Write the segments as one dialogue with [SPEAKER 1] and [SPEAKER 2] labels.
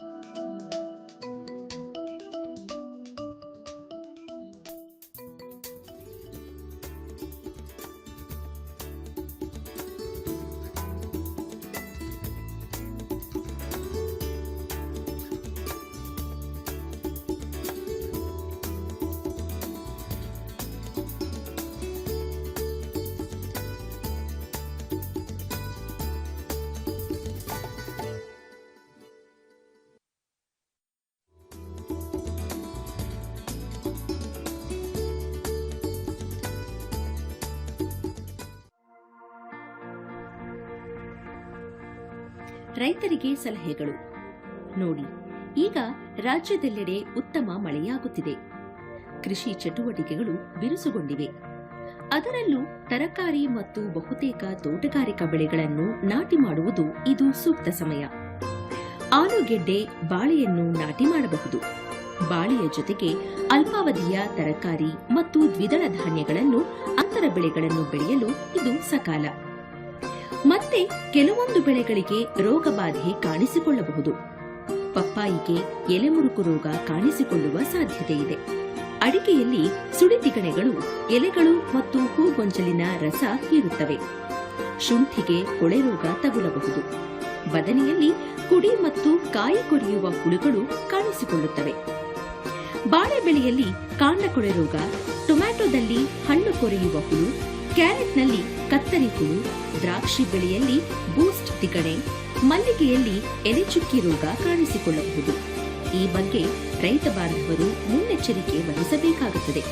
[SPEAKER 1] Thank you. ರೈತರಿಗೆ ಸಲಹೆಗಳು. ನೋಡಿ, ಈಗ ರಾಜ್ಯದೆಲ್ಲೆಡೆ ಉತ್ತಮ ಮಳೆಯಾಗುತ್ತಿದೆ. ಕೃಷಿ ಚಟುವಟಿಕೆಗಳು ಬಿರುಸುಗೊಂಡಿವೆ. ಅದರಲ್ಲೂ ತರಕಾರಿ ಮತ್ತು ಬಹುತೇಕ ತೋಟಗಾರಿಕಾ ಬೆಳೆಗಳನ್ನು ನಾಟಿ ಮಾಡುವುದು ಇದು ಸೂಕ್ತ ಸಮಯ. ಆಲೂಗೆಡ್ಡೆ ಬಾಳೆಯನ್ನು ನಾಟಿ ಮಾಡಬಹುದು. ಬಾಳೆಯ ಜೊತೆಗೆ ಅಲ್ಪಾವಧಿಯ ತರಕಾರಿ ಮತ್ತು ದ್ವಿದಳ ಧಾನ್ಯಗಳನ್ನು ಅಂತರ ಬೆಳೆಗಳನ್ನು ಬೆಳೆಯಲು ಇದು ಸಕಾಲ. ಮತ್ತೆ ಕೆಲವೊಂದು ಬೆಳೆಗಳಿಗೆ ರೋಗಬಾಧೆ ಕಾಣಿಸಿಕೊಳ್ಳಬಹುದು. ಪಪ್ಪಾಯಿಗೆ ಎಲೆಮುರುಕು ರೋಗ ಕಾಣಿಸಿಕೊಳ್ಳುವ ಸಾಧ್ಯತೆ ಇದೆ. ಅಡಿಕೆಯಲ್ಲಿ ಸುಡಿತಿಗಣೆಗಳು, ಎಲೆಗಳು ಮತ್ತು ಹೂಗೊಂಚಲಿನ ರಸ ಹೀರುತ್ತವೆ ಶುಂಠಿಗೆ ಕೊಳೆ ರೋಗ ತಗುಲಬಹುದು. ಬದನೆಯಲ್ಲಿ ಕುಡಿ ಮತ್ತು ಕಾಯಿ ಕೊರೆಯುವ ಹುಳುಗಳು ಕಾಣಿಸಿಕೊಳ್ಳುತ್ತವೆ. ಬಾಳೆ ಬೆಳೆಯಲ್ಲಿ ಕಾಂಡ ಕೊಳೆ ರೋಗ, ಟೊಮ್ಯಾಟೊದಲ್ಲಿ ಹಣ್ಣು ಕೊರೆಯುವ ಹುಳು, ಕ್ಯಾರೆಟ್ನಲ್ಲಿ ಕತ್ತರಿ ಹುಳು ದ್ರಾಕ್ಷಿ ಬೆಳೆಯಲ್ಲಿ ಬೂಸ್ಟ್ ತಿಗಡೆ ಮಲ್ಲಿಗೆಯಲ್ಲಿ ಎಲೆಚುಕ್ಕಿ ರೋಗ ಕಾಣಿಸಿಕೊಳ್ಳಬಹುದು. ಈ ಬಗ್ಗೆ ರೈತ ಬಾಂಧವರು ಮುನ್ನೆಚ್ಚರಿಕೆ ವಹಿಸಬೇಕಾಗುತ್ತದೆ.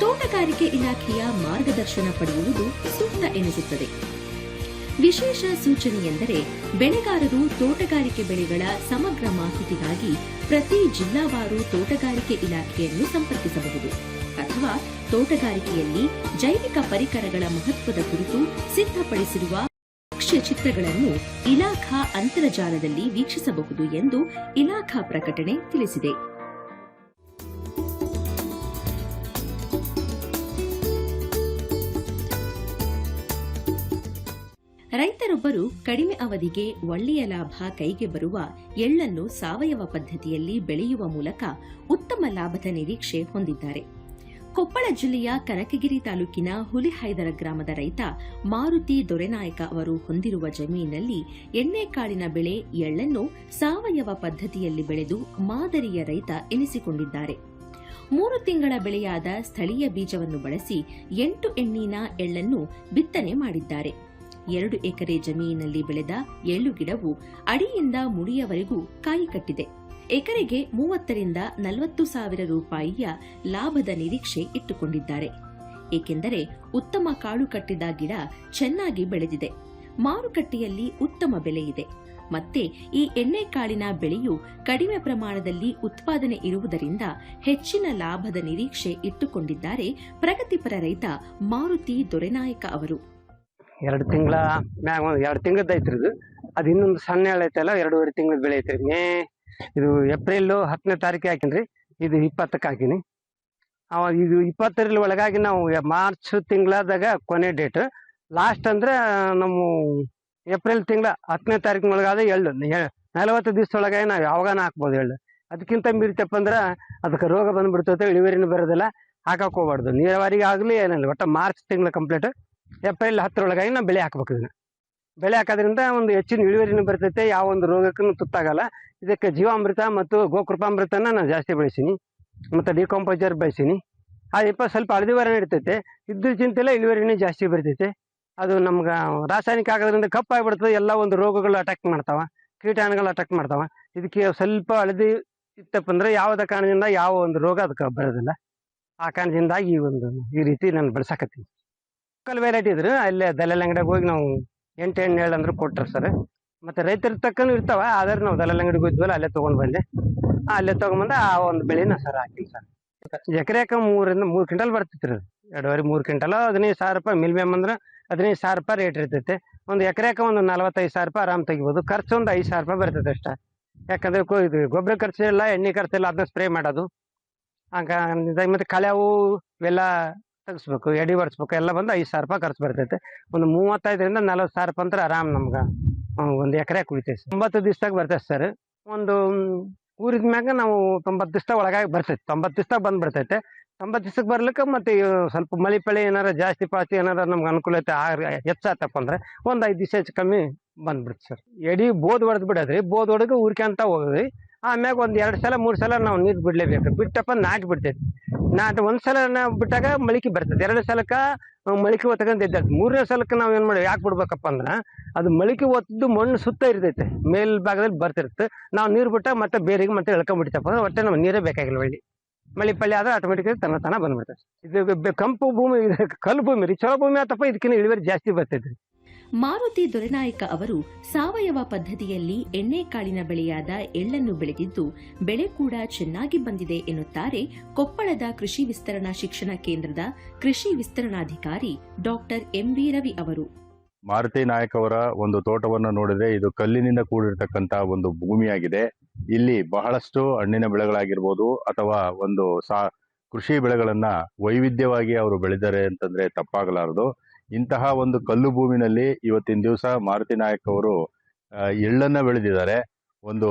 [SPEAKER 1] ತೋಟಗಾರಿಕೆ ಇಲಾಖೆಯ ಮಾರ್ಗದರ್ಶನ ಪಡೆಯುವುದು ಸೂಕ್ತ ಎನಿಸುತ್ತದೆ. ವಿಶೇಷ ಸೂಚನೆಯೆಂದರೆ ಬೆಳೆಗಾರರು ತೋಟಗಾರಿಕೆ ಬೆಳೆಗಳ ಸಮಗ್ರ ಮಾಹಿತಿಗಾಗಿ ಪ್ರತಿ ಜಿಲ್ಲಾವಾರು ತೋಟಗಾರಿಕೆ ಇಲಾಖೆಯನ್ನು ಸಂಪರ್ಕಿಸಬಹುದು. ಅಥವಾ ತೋಟಗಾರಿಕೆಯಲ್ಲಿ ಜೈವಿಕ ಪರಿಕರಗಳ ಮಹತ್ವದ ಕುರಿತು ಸಿದ್ಧಪಡಿಸಿರುವ ಚಿತ್ರಗಳನ್ನು ಇಲಾಖಾ ಅಂತರ್ಜಾಲದಲ್ಲಿ ವೀಕ್ಷಿಸಬಹುದು ಎಂದು ಇಲಾಖಾ ಪ್ರಕಟಣೆ ತಿಳಿಸಿದೆ. ರೈತರೊಬ್ಬರು ಕಡಿಮೆ ಅವಧಿಗೆ ಒಳ್ಳೆಯ ಲಾಭ ಕೈಗೆ ಬರುವ ಎಳ್ಳನ್ನು ಸಾವಯವ ಪದ್ಧತಿಯಲ್ಲಿ ಬೆಳೆಯುವ ಮೂಲಕ ಉತ್ತಮ ಲಾಭದ ನಿರೀಕ್ಷೆ ಹೊಂದಿದ್ದಾರೆ. ಕೊಪ್ಪಳ ಜಿಲ್ಲೆಯ ಕನಕಗಿರಿ ತಾಲೂಕಿನ ಹುಲಿಹೈದರ ಗ್ರಾಮದ ರೈತ ಮಾರುತಿ ದೊರೆನಾಯಕ ಅವರು ಹೊಂದಿರುವ ಜಮೀನಿನಲ್ಲಿ ಎಣ್ಣೆಕಾಳಿನ ಬೆಳೆ ಎಳ್ಳನ್ನು ಸಾವಯವ ಪದ್ಧತಿಯಲ್ಲಿ ಬೆಳೆದು ಮಾದರಿಯ ರೈತ ಎನಿಸಿಕೊಂಡಿದ್ದಾರೆ. ಮೂರು ತಿಂಗಳ ಬೆಳೆಯಾದ ಸ್ಥಳೀಯ ಬೀಜವನ್ನು ಬಳಸಿ ಎಂಟು ಎಣ್ಣಿನ ಎಳ್ಳನ್ನು ಬಿತ್ತನೆ ಮಾಡಿದ್ದಾರೆ. ಎರಡು ಎಕರೆ ಜಮೀನಿನಲ್ಲಿ ಬೆಳೆದ ಎಳ್ಳು ಗಿಡವು ಅಡಿಯಿಂದ ಮುಡಿಯವರೆಗೂ ಕಾಯಿ ಕಟ್ಟಿದೆ. ಎಕರೆಗೆ ಮೂವತ್ತರಿಂದ ನಲವತ್ತು ಸಾವಿರ ರೂಪಾಯಿಯ ಲಾಭದ ನಿರೀಕ್ಷೆ ಇಟ್ಟುಕೊಂಡಿದ್ದಾರೆ. ಏಕೆಂದರೆ ಉತ್ತಮ ಕಾಳು ಕಟ್ಟಿದ ಗಿಡ ಚೆನ್ನಾಗಿ ಬೆಳೆದಿದೆ. ಮಾರುಕಟ್ಟೆಯಲ್ಲಿ ಉತ್ತಮ ಬೆಲೆ ಇದೆ. ಮತ್ತೆ ಈ ಎಣ್ಣೆಕಾಳಿನ ಬೆಳೆಯು ಕಡಿಮೆ ಪ್ರಮಾಣದಲ್ಲಿ ಉತ್ಪಾದನೆ ಇರುವುದರಿಂದ ಹೆಚ್ಚಿನ ಲಾಭದ ನಿರೀಕ್ಷೆ ಇಟ್ಟುಕೊಂಡಿದ್ದಾರೆ ಪ್ರಗತಿಪರ ರೈತ ಮಾರುತಿ ದೊರೆನಾಯಕ ಅವರು.
[SPEAKER 2] ಎರಡು ತಿಂಗಳ ಎರಡು ತಿಂಗಳದ್ದು ಅದು ಇನ್ನೊಂದು ಸಣ್ಣ ಐತಲ್ಲ, ಎರಡೂವರೆ ತಿಂಗಳ ಬೆಳೆ ಐತ್ರಿ. ಮೇ ಇದು ಏಪ್ರಿಲ್ ಹತ್ತನೇ ತಾರೀಕು ಹಾಕಿನ್ರಿ. ಇದು ಇಪ್ಪತ್ತಕ್ಕೆ ಹಾಕಿನಿ. ಅವ ಇದು ಇಪ್ಪತ್ತರ ಒಳಗಾಗಿ ನಾವು ಮಾರ್ಚ್ ತಿಂಗಳಾದಾಗ ಕೊನೆ ಡೇಟ್ ಲಾಸ್ಟ್ ಅಂದ್ರೆ ನಮ್ಮ ಏಪ್ರಿಲ್ ತಿಂಗಳ ಹತ್ತನೇ ತಾರೀಕಿನೊಳಗಾದ ಎಳ್ಳು. ನಲವತ್ತು ದಿವಸದೊಳಗಾಗಿ ನಾವು ಯಾವಾಗನ ಹಾಕ್ಬೋದು ಎಳ್ಳು. ಅದಕ್ಕಿಂತ ಮೀರಿತಪ್ಪ ಅಂದ್ರೆ ಅದಕ್ಕೆ ರೋಗ ಬಂದ್ಬಿಡ್ತೈತೆ ಇಳುವರಿನೂ ಬರೋದಿಲ್ಲ. ಹಾಕಕ್ ಹೋಗ್ಬಾರ್ದು. ನೀರಾವರಿಗೆ ಆಗಲಿ ಏನಿಲ್ಲ. ಒಟ್ಟು ಮಾರ್ಚ್ ತಿಂಗಳ ಕಂಪ್ಲೀಟ್ ಏಪ್ರಿಲ್ ಹತ್ತರೊಳಗಾಗಿ ನಾವು ಬೆಳೆ ಹಾಕ್ಬೇಕು ಇದನ್ನ. ಬೆಳೆ ಹಾಕೋದ್ರಿಂದ ಒಂದು ಹೆಚ್ಚಿನ ಇಳುವರಿನೂ ಬರ್ತೈತೆ, ಯಾವ ಒಂದು ರೋಗಕ್ಕೂ ತುತ್ತಾಗಲ್ಲ. ಇದಕ್ಕೆ ಜೀವಾಮೃತ ಮತ್ತು ಗೋಕೃಪಾಮೃತನ ನಾನು ಜಾಸ್ತಿ ಬೆಳೆಸೀನಿ, ಮತ್ತು ಡಿಕಾಂಪೋಸರ್ ಬೆಳೆಸೀನಿ. ಅದಪ್ಪ ಸ್ವಲ್ಪ ಹಳದಿವರ ನಡೀತೈತೆ ಇದ್ರ ಚಿಂತೆಲ್ಲ ಇಳುವರಿನೇ ಜಾಸ್ತಿ ಬರ್ತೈತೆ. ಅದು ನಮ್ಗೆ ರಾಸಾಯನಿಕ ಆಗೋದ್ರಿಂದ ಕಪ್ಪಾಗ್ಬಿಡ್ತದೆ, ಎಲ್ಲ ಒಂದು ರೋಗಗಳು ಅಟ್ಯಾಕ್ ಮಾಡ್ತಾವ, ಕೀಟಾಣುಗಳು ಅಟ್ಯಾಕ್ ಮಾಡ್ತಾವ. ಇದಕ್ಕೆ ಸ್ವಲ್ಪ ಹಳದಿ ಇತ್ತಪ್ಪ ಅಂದರೆ ಯಾವುದೇ ಕಾರಣದಿಂದ ಯಾವ ಒಂದು ರೋಗ ಅದಕ್ಕೆ ಬರೋದಿಲ್ಲ. ಆ ಕಾರಣದಿಂದಾಗಿ ಈ ಒಂದು ಈ ರೀತಿ ನಾನು ಬೆಳ್ಸಾಕತ್ತೀನಿ. ಕಲ್ ವೆರೈಟಿ ಇದ್ರೆ ಅಲ್ಲೇ ದಲ್ಲಾಳಿ ಅಂಗಡಿಗೆ ಹೋಗಿ ನಾವು ಎಂಟು ಎಣ್ಣೆ ಏಳು ಅಂದ್ರೆ ಕೊಟ್ರು ಸರ್. ಮತ್ತೆ ರೈತರ ತಕ್ಕನು ಇರ್ತಾವ, ಆದ್ರೆ ನಾವು ದಲ್ಲಾಳಿ ಅಂಗಡಿಗೆ ಹೋದ್ವಲ್ಲ ಅಲ್ಲೇ ತಗೊಂಡ್ ಬಂದೆ. ಅಲ್ಲೇ ತಗೊಂಬಂದ ಆ ಒಂದು ಬೆಳೆನ ಸರ್ ಹಾಕಿನಿ ಸರ್. ಎಕರೆಕ ಮೂರಿಂದ ಮೂರು ಕ್ವಿಂಟಲ್ ಬರ್ತೈತ್ರಿ ಎರಡುವರೆ ಮೂರು ಕ್ವಿಂಟಲ್, ಹದಿನೈದು ಸಾವಿರ ರೂಪಾಯಿ ಮಿಲ್ಮ್ಯಾಮ್ ಅಂದ್ರೆ ಹದಿನೈದು ಸಾವಿರ ರೂಪಾಯಿ ರೇಟ್ ಇರ್ತೈತೆ. ಒಂದು ಎಕರೆಕ ಒಂದು ನಲವತ್ತೈದು ಸಾವಿರ ರೂಪಾಯಿ ಆರಾಮ್ ತೆಗಿಬೋದು. ಖರ್ಚು ಒಂದು ಐದು ಸಾವಿರ ರೂಪಾಯಿ ಬರ್ತೈತೆ ಅಷ್ಟೇ. ಯಾಕಂದ್ರೆ ಇದು ಗೊಬ್ಬರ ಖರ್ಚು ಇಲ್ಲ, ಎಣ್ಣೆ ಖರ್ಚು ಇಲ್ಲ, ಅದನ್ನ ಸ್ಪ್ರೇ ಮಾಡೋದು. ಆಗ ಮತ್ತೆ ಕಳೆವು ಇವೆಲ್ಲ ತೆಗಿಸ್ಬೇಕು, ಎಡಿ ಬರ್ಸ್ಬೇಕು ಎಲ್ಲ ಬಂದು ಐದು ಸಾವಿರ ರೂಪಾಯಿ ಖರ್ಚು ಬರ್ತೈತೆ. ಒಂದು ಮೂವತ್ತೈದರಿಂದ ನಲ್ವತ್ತು ಸಾವಿರ ರೂಪಾಯಿ ಅಂದ್ರೆ ಆರಾಮ್ ನಮ್ಗೆ. ಒಂದು ಎಕರೆ ಕುಳಿತೈತೆ ಒಂಬತ್ತು ದಿವ್ಸದಾಗ ಬರ್ತೈತೆ ಸರ್. ಒಂದು ಊರಿದ ಮ್ಯಾಗ ನಾವು ತೊಂಬತ್ತು ದಿವ್ಸದಾಗ ಒಳಗಾಗಿ ಬರ್ತೈತೆ. ತೊಂಬತ್ತು ದಿವ್ಸದಾಗ ಬಂದು ಬರ್ತೈತೆ. ತೊಂಬತ್ತು ದಿವ್ಸಕ್ಕೆ ಬರ್ಲಿಕ್ಕೆ ಮತ್ತೆ ಸ್ವಲ್ಪ ಮಳೆ ಪಳೆ ಏನಾರ ಜಾಸ್ತಿ ಪಾಸ್ತಿ ಏನಾರ ನಮ್ಗೆ ಅನುಕೂಲತೆ ಆ ಹೆಚ್ಚಾತಪ್ಪ ಅಂದ್ರೆ ಒಂದು ಐದು ದಿವಸ ಹೆಚ್ಚು ಕಮ್ಮಿ ಬಂದ್ಬಿಡ್ತು ಸರ್. ಎಡಿ ಬೋದ್ ಹೊಡೆದ್ ಬಿಡೋದ್ರಿ. ಬೋದ್ ಹೊಡೆದು ಊರ್ಕೊಂತ ಹೋಗೋದ್ರಿ ಆಮ್ಯಾಗ ಒಂದ್ ಎರಡ್ ಸಲ, ಮೂರ್ ಸಲ ನಾವು ನೀರ್ ಬಿಡ್ಲೇಬೇಕು. ಬಿಟ್ಟಪ್ಪ ನಾಟಿ ಬಿಡ್ತೈತಿ. ನಾಟ್ ಒಂದ್ ಸಲ ಬಿಟ್ಟಾಗ ಮಳಿಕೆ ಬರ್ತೈತಿ ಎರಡು ಸಲಕ್ಕ ಮಳಿಕೆ ಒತ್ಕೊಂಡ್ ಇದ್ದ ಮೂರನೇ ಸಲಕ್ಕೆ ನಾವ್ ಏನ್ ಮಾಡಿ ಯಾಕೆ ಬಿಡ್ಬೇಕಪ್ಪ ಅಂದ್ರ ಅದು ಮಳಿಕೆ ಒತ್ತು ಮಣ್ಣು ಸುತ್ತ ಇರ್ತೈತೆ. ಮೇಲ್ಭಾಗದಲ್ಲಿ ಬರ್ತಿರುತ್ತೆ. ನಾವು ನೀರು ಬಿಟ್ಟಾಗ ಮತ್ತೆ ಬೇರೆಗೆ ಮತ್ತೆ ಎಳ್ಕೊಂಡ್ಬಿಡ್ತಪ್ಪ ಅಂದ್ರೆ ಒಟ್ಟೆ ನಮ್ಗೆ ನೀರೇ ಬೇಕಾಗಿಲ್ಲ ಒಳ್ಳೆ ಮಳಿ ಪಳ್ಳಿ ಆದ್ರೆ ಆಟೋಮೆಟಿಕ್ ತನ್ನ ತನ ಬಂದ್ಬಿಡ್ತೈತೆ ಇದು ಕಂಪು ಭೂಮಿ ಕಲ್ಲು ಭೂಮಿ ರೀ. ಚಲೋ ಭೂಮಿ ಆತಪ್ಪ ಇದಕ್ಕಿಂತ ಇಳುವರಿ ಜಾಸ್ತಿ ಬರ್ತೈತಿ
[SPEAKER 1] ಮಾರುತಿ ದೊರೆನಾಯಕ ಅವರು ಸಾವಯವ ಪದ್ಧತಿಯಲ್ಲಿ ಎಣ್ಣೆಕಾಳಿನ ಬೆಳೆಯಾದ ಎಳ್ಳನ್ನು ಬೆಳೆದಿದ್ದು, ಬೆಳೆ ಕೂಡ ಚೆನ್ನಾಗಿ ಬಂದಿದೆ ಎನ್ನುತ್ತಾರೆ ಕೊಪ್ಪಳದ ಕೃಷಿ ವಿಸ್ತರಣಾ ಶಿಕ್ಷಣ ಕೇಂದ್ರದ ಕೃಷಿ ವಿಸ್ತರಣಾಧಿಕಾರಿ ಡಾಕ್ಟರ್ ಎಂವಿ ರವಿ ಅವರು.
[SPEAKER 3] ಮಾರುತಿ ನಾಯಕ್ ಅವರ ಒಂದು ತೋಟವನ್ನು ನೋಡಿದ್ರೆ ಇದು ಕಲ್ಲಿನಿಂದ ಕೂಡಿರತಕ್ಕಂತಹ ಒಂದು ಭೂಮಿಯಾಗಿದೆ. ಇಲ್ಲಿ ಬಹಳಷ್ಟು ಹಣ್ಣಿನ ಬೆಳೆಗಳಾಗಿರ್ಬೋದು ಅಥವಾ ಒಂದು ಸಾ ಕೃಷಿ ಬೆಳೆಗಳನ್ನ ವೈವಿಧ್ಯವಾಗಿ ಅವರು ಬೆಳೆದಿದ್ದಾರೆ ಅಂತಂದ್ರೆ ತಪ್ಪಾಗಲಾರದು. ಇಂತಹ ಒಂದು ಕಲ್ಲು ಭೂಮಿನಲ್ಲಿ ಇವತ್ತಿನ ದಿವಸ ಮಾರುತಿ ನಾಯಕ್ ಅವರು ಎಳ್ಳನ್ನು ಬೆಳೆದಿದ್ದಾರೆ. ಒಂದು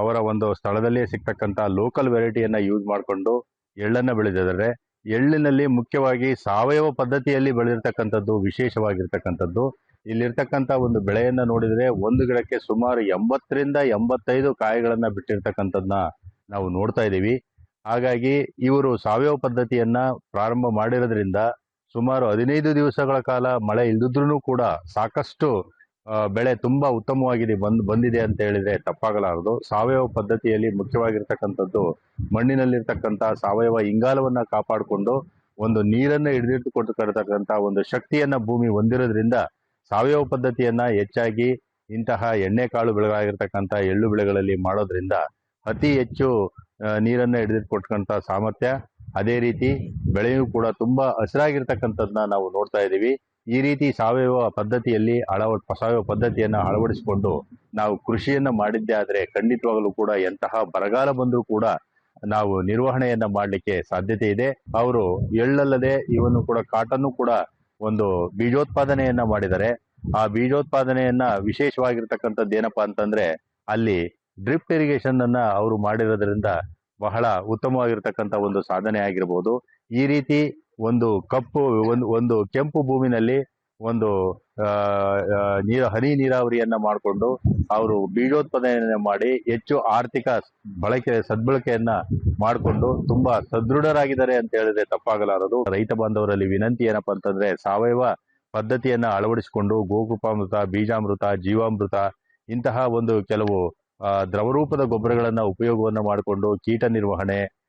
[SPEAKER 3] ಅವರ ಒಂದು ಸ್ಥಳದಲ್ಲಿ ಸಿಗ್ತಕ್ಕಂಥ ಲೋಕಲ್ ವೆರೈಟಿಯನ್ನು ಯೂಸ್ ಮಾಡಿಕೊಂಡು ಎಳ್ಳನ್ನು ಬೆಳೆದಿದ್ದಾರೆ. ಎಳ್ಳಿನಲ್ಲಿ ಮುಖ್ಯವಾಗಿ ಸಾವಯವ ಪದ್ಧತಿಯಲ್ಲಿ ಬೆಳೆದಿರ್ತಕ್ಕಂಥದ್ದು ವಿಶೇಷವಾಗಿರ್ತಕ್ಕಂಥದ್ದು. ಇಲ್ಲಿರ್ತಕ್ಕಂಥ ಒಂದು ಬೆಳೆಯನ್ನು ನೋಡಿದರೆ ಒಂದು ಗಿಡಕ್ಕೆ ಸುಮಾರು ಎಂಬತ್ತರಿಂದ ಎಂಬತ್ತೈದು ಕಾಯಿಗಳನ್ನು ಬಿಟ್ಟಿರ್ತಕ್ಕಂಥದ್ದನ್ನ ನಾವು ನೋಡ್ತಾ ಇದ್ದೀವಿ. ಹಾಗಾಗಿ ಇವರು ಸಾವಯವ ಪದ್ಧತಿಯನ್ನು ಪ್ರಾರಂಭ ಮಾಡಿರೋದ್ರಿಂದ ಸುಮಾರು ಹದಿನೈದು ದಿವಸಗಳ ಕಾಲ ಮಳೆ ಇಲ್ದಿದ್ರೂ ಕೂಡ ಸಾಕಷ್ಟು ಬೆಳೆ ತುಂಬಾ ಉತ್ತಮವಾಗಿದೆ ಬಂದ್, ಬಂದಿದೆ ಅಂತ ಹೇಳಿದ್ರೆ ತಪ್ಪಾಗಲಾರದು. ಸಾವಯವ ಪದ್ಧತಿಯಲ್ಲಿ ಮುಖ್ಯವಾಗಿರ್ತಕ್ಕಂಥದ್ದು ಮಣ್ಣಿನಲ್ಲಿರ್ತಕ್ಕಂಥ ಸಾವಯವ ಇಂಗಾಲವನ್ನ ಕಾಪಾಡಿಕೊಂಡು ಒಂದು ನೀರನ್ನ ಹಿಡಿದಿಟ್ಟುಕೊಟ್ಟಿರ್ತಕ್ಕಂಥ ಒಂದು ಶಕ್ತಿಯನ್ನ ಭೂಮಿ ಹೊಂದಿರೋದ್ರಿಂದ ಸಾವಯವ ಪದ್ಧತಿಯನ್ನ ಹೆಚ್ಚಾಗಿ ಇಂತಹ ಎಣ್ಣೆಕಾಳು ಬೆಳೆಗಳಾಗಿರ್ತಕ್ಕಂಥ ಎಳ್ಳು ಬೆಳೆಗಳಲ್ಲಿ ಮಾಡೋದ್ರಿಂದ ಅತಿ ಹೆಚ್ಚು ನೀರನ್ನು ಹಿಡಿದಿಟ್ಕೊಟ್ಕೊಂತ ಸಾಮರ್ಥ್ಯ ಅದೇ ರೀತಿ ಬೆಳೆಯೂ ಕೂಡ ತುಂಬಾ ಹಸಿರಾಗಿರ್ತಕ್ಕಂಥದ್ದನ್ನ ನಾವು ನೋಡ್ತಾ ಇದ್ದೀವಿ. ಈ ರೀತಿ ಸಾವಯವ ಪದ್ಧತಿಯಲ್ಲಿ ಅಳವ, ಸಾವಯವ ಪದ್ಧತಿಯನ್ನ ಅಳವಡಿಸಿಕೊಂಡು ನಾವು ಕೃಷಿಯನ್ನ ಮಾಡಿದ್ದೇ ಆದರೆ ಖಂಡಿತವಾಗಲೂ ಕೂಡ ಎಂತಹ ಬರಗಾಲ ಬಂದರೂ ಕೂಡ ನಾವು ನಿರ್ವಹಣೆಯನ್ನ ಮಾಡಲಿಕ್ಕೆ ಸಾಧ್ಯತೆ ಇದೆ. ಅವರು ಎಳ್ಳಲ್ಲದೆ ಇವನ್ನು ಕೂಡ ಕಾಟನ್ನು ಕೂಡ ಒಂದು ಬೀಜೋತ್ಪಾದನೆಯನ್ನ ಮಾಡಿದ್ದಾರೆ. ಆ ಬೀಜೋತ್ಪಾದನೆಯನ್ನ ವಿಶೇಷವಾಗಿರ್ತಕ್ಕಂಥದ್ದು ಏನಪ್ಪಾ ಅಂತಂದ್ರೆ ಅಲ್ಲಿ ಡ್ರಿಪ್ ಇರಿಗೇಷನ್ ಅನ್ನ ಅವರು ಮಾಡಿರೋದ್ರಿಂದ ಬಹಳ ಉತ್ತಮವಾಗಿರ್ತಕ್ಕಂಥ ಒಂದು ಸಾಧನೆ ಆಗಿರ್ಬೋದು. ಈ ರೀತಿ ಒಂದು ಕಪ್ಪು, ಒಂದು ಒಂದು ಕೆಂಪು ಭೂಮಿನಲ್ಲಿ ಒಂದು ನೀರು, ಹನಿ ನೀರಾವರಿಯನ್ನ ಮಾಡಿಕೊಂಡು ಅವರು ಬೀಜೋತ್ಪಾದನೆ ಮಾಡಿ ಹೆಚ್ಚು ಆರ್ಥಿಕ ಬಳಕೆ, ಸದ್ಬಳಕೆಯನ್ನ ಮಾಡಿಕೊಂಡು ತುಂಬಾ ಸದೃಢರಾಗಿದ್ದಾರೆ ಅಂತ ಹೇಳಿದ್ರೆ ತಪ್ಪಾಗಲಾರದು. ರೈತ ಬಾಂಧವರಲ್ಲಿ ವಿನಂತಿ ಏನಪ್ಪಾ ಅಂತಂದ್ರೆ ಸಾವಯವ ಪದ್ಧತಿಯನ್ನ ಅಳವಡಿಸಿಕೊಂಡು ಗೋಕೃಪಾಮೃತ ಬೀಜಾಮೃತ, ಜೀವಾಮೃತ ಇಂತಹ ಒಂದು ಕೆಲವು ದ್ರವರೂಪದ ಗೊಬ್ಬರಗಳನ್ನ ಉಪಯೋಗವನ್ನ ಮಾಡಿಕೊಂಡು ಕೀಟ ನಿರ್ವಹಣೆ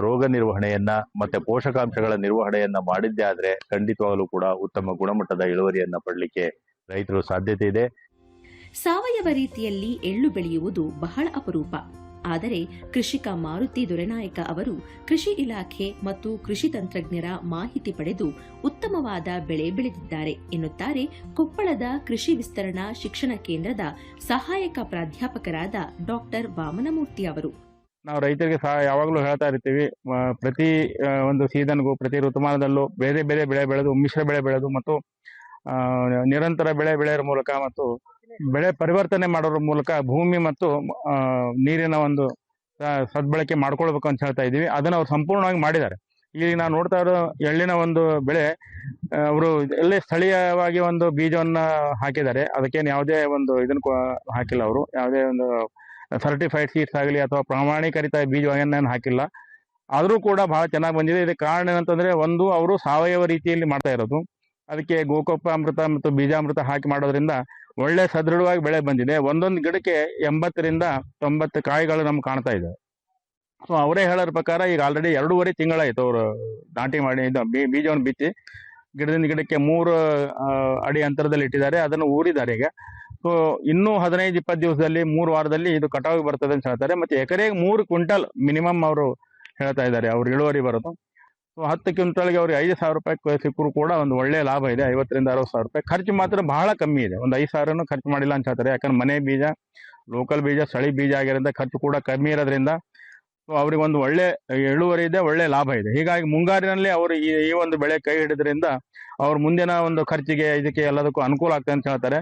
[SPEAKER 3] ರೋಗ ನಿರ್ವಹಣೆಯನ್ನ ಮತ್ತೆ ಪೋಷಕಾಂಶಗಳ ನಿರ್ವಹಣೆಯನ್ನ ಮಾಡಿದ್ದೇ ಆದ್ರೆ ಖಂಡಿತವಾಗಲೂ ಕೂಡ ಉತ್ತಮ ಗುಣಮಟ್ಟದ ಇಳುವರಿಯನ್ನ ಪಡಲಿಕ್ಕೆ ರೈತರು ಸಾಧ್ಯತೆ ಇದೆ.
[SPEAKER 1] ಸಾವಯವ ರೀತಿಯಲ್ಲಿ ಎಳ್ಳು ಬೆಳೆಯುವುದು ಬಹಳ ಅಪರೂಪ. ಆದರೆ ಕೃಷಿಕ ಮಾರುತಿ ದೊರೆನಾಯಕ ಅವರು ಕೃಷಿ ಇಲಾಖೆ ಮತ್ತು ಕೃಷಿ ತಂತ್ರಜ್ಞರ ಮಾಹಿತಿ ಪಡೆದು ಉತ್ತಮವಾದ ಬೆಳೆ ಬೆಳೆದಿದ್ದಾರೆ ಎನ್ನುತ್ತಾರೆ ಕೊಪ್ಪಳದ ಕೃಷಿ ವಿಸ್ತರಣಾ ಶಿಕ್ಷಣ ಕೇಂದ್ರದ ಸಹಾಯಕ ಪ್ರಾಧ್ಯಾಪಕರಾದ ಡಾಕ್ಟರ್ ವಾಮನಮೂರ್ತಿ ಅವರು.
[SPEAKER 4] ನಾವು ರೈತರಿಗೆ ಸಹ ಯಾವಾಗಲೂ ಹೇಳ್ತಾ ಇರ್ತೀವಿ ಪ್ರತಿ ಒಂದು ಸೀಸನ್ಗೂ, ಪ್ರತಿ ಋತುಮಾನದಲ್ಲೂ ಬೇರೆ ಬೇರೆ ಬೆಳೆ ಬೆಳೆದು, ಮಿಶ್ರ ಬೆಳೆ ಬೆಳೆದು ಮತ್ತು ನಿರಂತರ ಬೆಳೆ ಬೆಳೆಯೋ ಮೂಲಕ ಮತ್ತು ಬೆಳೆ ಪರಿವರ್ತನೆ ಮಾಡೋದ್ರ ಮೂಲಕ ಭೂಮಿ ಮತ್ತು ನೀರಿನ ಒಂದು ಸದ್ಬಳಕೆ ಮಾಡ್ಕೊಳ್ಬೇಕು ಅಂತ ಹೇಳ್ತಾ ಇದ್ದೀವಿ. ಅದನ್ನ ಅವ್ರು ಸಂಪೂರ್ಣವಾಗಿ ಮಾಡಿದ್ದಾರೆ. ಇಲ್ಲಿ ನಾವು ನೋಡ್ತಾ ಇರೋ ಎಳ್ಳಿನ ಒಂದು ಬೆಳೆ ಅವರು ಎಲ್ಲೇ ಸ್ಥಳೀಯವಾಗಿ ಒಂದು ಬೀಜವನ್ನ ಹಾಕಿದ್ದಾರೆ. ಅದಕ್ಕೇನು ಯಾವುದೇ ಒಂದು ಇದನ್ನ ಹಾಕಿಲ್ಲ ಅವರು. ಯಾವುದೇ ಒಂದು ಸರ್ಟಿಫೈಡ್ ಸೀಡ್ಸ್ ಆಗಲಿ ಅಥವಾ ಪ್ರಮಾಣೀಕರಿತ ಬೀಜವನ್ನ ಹಾಕಿಲ್ಲ. ಆದರೂ ಕೂಡ ಬಹಳ ಚೆನ್ನಾಗಿ ಬಂದಿದೆ. ಇದಕ್ಕೆ ಕಾರಣ ಏನಂತಂದರೆ ಒಂದು, ಅವರು ಸಾವಯವ ರೀತಿಯಲ್ಲಿ ಮಾಡ್ತಾ ಇರೋದು. ಅದಕ್ಕೆ ಗೋಕೋಪ ಅಮೃತ ಮತ್ತು ಬೀಜಾಮೃತ ಹಾಕಿ ಮಾಡೋದ್ರಿಂದ ಒಳ್ಳೆ ಸದೃಢವಾಗಿ ಬೆಳೆ ಬಂದಿದೆ. ಒಂದೊಂದು ಗಿಡಕ್ಕೆ ಎಂಬತ್ತರಿಂದ ತೊಂಬತ್ತು ಕಾಯಿಗಳು ನಮ್ಗೆ ಕಾಣ್ತಾ ಇದೆ. ಸೊ ಅವರೇ ಹೇಳೋರ ಪ್ರಕಾರ ಈಗ ಆಲ್ರೆಡಿ ಎರಡೂವರೆ ತಿಂಗಳಾಯ್ತು ಅವರು ನಾಟಿ ಮಾಡಿ, ಇದು ಬೀಜವನ್ನು ಬಿತ್ತಿ, ಗಿಡದಿಂದ ಗಿಡಕ್ಕೆ ಮೂರು ಅಡಿ ಅಂತರದಲ್ಲಿ ಇಟ್ಟಿದ್ದಾರೆ, ಅದನ್ನು ಊರಿದ್ದಾರೆ ಈಗ. ಸೊ ಇನ್ನೂ ಹದಿನೈದು, ಇಪ್ಪತ್ತು ದಿವಸದಲ್ಲಿ, ಮೂರು ವಾರದಲ್ಲಿ ಇದು ಕಟಾವಿಗೆ ಬರ್ತದೆ ಅಂತ ಹೇಳ್ತಾರೆ. ಮತ್ತೆ ಎಕರೆಗೆ ಮೂರು ಕ್ವಿಂಟಲ್ ಮಿನಿಮಮ್ ಅವರು ಹೇಳ್ತಾ ಇದ್ದಾರೆ. ಅವ್ರು ಇಳುವರಿ ಬರೋದು. ಹತ್ತು ಕ್ವಿಂಟಲ್ಗೆ ಅವ್ರಿಗೆ ಐದು ಸಾವಿರ ರೂಪಾಯಿ ಸಿಕ್ಕರೂ ಕೂಡ ಒಂದು ಒಳ್ಳೆ ಲಾಭ ಇದೆ. ಐವತ್ತರಿಂದ ಅರವತ್ತು ಸಾವಿರ ರೂಪಾಯಿ. ಖರ್ಚು ಮಾತ್ರ ಬಹಳ ಕಮ್ಮಿ ಇದೆ. ಒಂದು ಐದು ಸಾವಿರನೂ ಖರ್ಚು ಮಾಡಿಲ್ಲ ಅಂತ ಹೇಳ್ತಾರೆ. ಯಾಕಂದ್ರೆ ಮನೆ ಬೀಜ ಲೋಕಲ್ ಬೀಜ ಸಳಿ ಬೀಜ ಆಗಿರೋದ್ರಿಂದ ಖರ್ಚು ಕೂಡ ಕಮ್ಮಿ ಇರೋದ್ರಿಂದ ಸೊ ಅವ್ರಿಗೆ ಒಂದು ಒಳ್ಳೆ ಇಳುವರಿ ಇದೆ, ಒಳ್ಳೆ ಲಾಭ ಇದೆ. ಹೀಗಾಗಿ ಮುಂಗಾರಿನಲ್ಲಿ ಅವರು ಈ ಈ ಒಂದು ಬೆಳೆ ಕೈ ಹಿಡಿದ್ರಿಂದ ಅವ್ರ ಮುಂದಿನ ಒಂದು ಖರ್ಚಿಗೆ, ಇದಕ್ಕೆ ಎಲ್ಲದಕ್ಕೂ ಅನುಕೂಲ ಆಗ್ತದೆ ಅಂತ ಹೇಳ್ತಾರೆ.